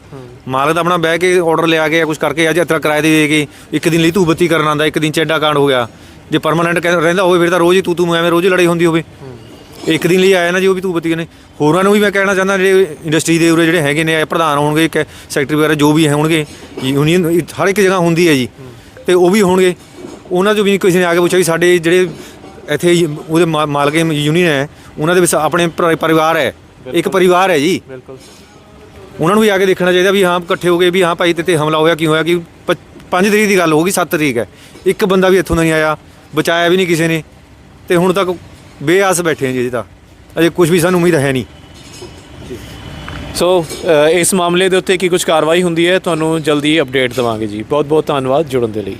ਮਾਲਕ ਤਾਂ ਆਪਣਾ ਬਹਿ ਕੇ ਆਰਡਰ ਲਿਆ ਕੇ ਜਾਂ ਕੁਝ ਕਰਕੇ ਅੱਜ ਇਤਰਾ ਕਿਰਾਏ ਦੇ ਦੇ ਕੇ ਇੱਕ ਦਿਨ ਲਈ ਧੂਪ ਬੱਤੀ ਕਰਨ ਆਉਂਦਾ ਇੱਕ ਦਿਨ ਚ ਐਡਾ ਕਾਂਡ ਹੋ ਗਿਆ। ਜੇ ਪਰਮਾਨੈਂਟ ਰਹਿੰਦਾ ਹੋਵੇ ਫਿਰ ਤਾਂ ਰੋਜ਼ ਹੀ ਤੂੰ ਤੂੰ ਐਵੇਂ ਰੋਜ਼ ਹੀ ਲੜਾਈ ਹੁੰਦੀ ਹੋਵੇ। ਇੱਕ ਦਿਨ ਲਈ ਆਇਆ ਨਾ ਜੀ ਉਹ ਵੀ ਧੂਪ ਬੱਤੀ ਨੇ ਹੋਰਾਂ ਨੂੰ ਵੀ ਮੈਂ ਕਹਿਣਾ ਚਾਹੁੰਦਾ ਜਿਹੜੇ ਇੰਡਸਟਰੀ ਦੇ ਉਰੇ ਜਿਹੜੇ ਹੈਗੇ ਨੇ ਪ੍ਰਧਾਨ ਹੋਣਗੇ ਇੱਕ ਸੈਕਟਰੀ ਵਗੈਰਾ ਜੋ ਵੀ ਹੋਣਗੇ ਯੂਨੀਅਨ ਹਰ ਇੱਕ ਜਗ੍ਹਾ ਹੁੰਦੀ ਹੈ ਜੀ। ਤੇ ਉਹ ਵੀ ਹੋਣਗੇ। ਉਹਨਾਂ ਚੋਂ ਵੀ ਕਿਸੇ ਨੇ ਆ ਕੇ ਪੁੱਛਿਆ ਵੀ ਸਾਡੇ ਜਿਹੜੇ ਇੱਥੇ ਉਹਦੇ ਮਾਲਕ ਯੂਨੀਅਨ ਹੈ ਉਹਨਾਂ ਦੇ ਵਿੱਚ ਆਪਣੇ ਪਰ- ਪਰਿਵਾਰ ਹੈ। ਇੱਕ ਪਰਿਵਾਰ ਹੈ ਜੀ। ਬਿਲਕੁਲ। ਉਹਨਾਂ ਨੂੰ ਵੀ ਆ ਕੇ ਦੇਖਣਾ ਚਾਹੀਦਾ ਵੀ ਹਾਂ, ਇਕੱਠੇ ਹੋ ਗਏ, ਵੀ ਹਾਂ ਭਾਈ ਤੇ ਤੇ ਹਮਲਾ ਹੋਇਆ, ਕੀ ਹੋਇਆ, ਕਿ 5 ਤਰੀਕ ਦੀ ਗੱਲ ਹੋ ਗਈ 7 ਤਰੀਕ ਹੈ। ਇੱਕ ਬੰਦਾ ਵੀ ਇੱਥੋਂ ਦਾ ਨਹੀਂ ਆਇਆ, ਬਚਾਇਆ ਵੀ ਨਹੀਂ ਕਿਸੇ ਨੇ। ਤੇ ਹੁਣ ਤੱਕ ਬੇਆਸ ਬੈਠੇ ਹਾਂ ਜੀ ਅਜੇ ਤਾਂ। ਅਜੇ ਕੁਝ ਵੀ ਸਾਨੂੰ ਉਮੀਦ ਹੈ ਨਹੀਂ। ਸੋ ਇਸ ਮਾਮਲੇ ਦੇ ਉੱਤੇ ਕੀ ਕੁਝ ਕਾਰਵਾਈ ਹੁੰਦੀ ਹੈ, ਤੁਹਾਨੂੰ ਜਲਦੀ ਅਪਡੇਟ ਦੇਵਾਂਗੇ ਜੀ। ਬਹੁਤ ਬਹੁਤ ਧੰਨਵਾਦ ਜੁੜਨ ਦੇ ਲਈ।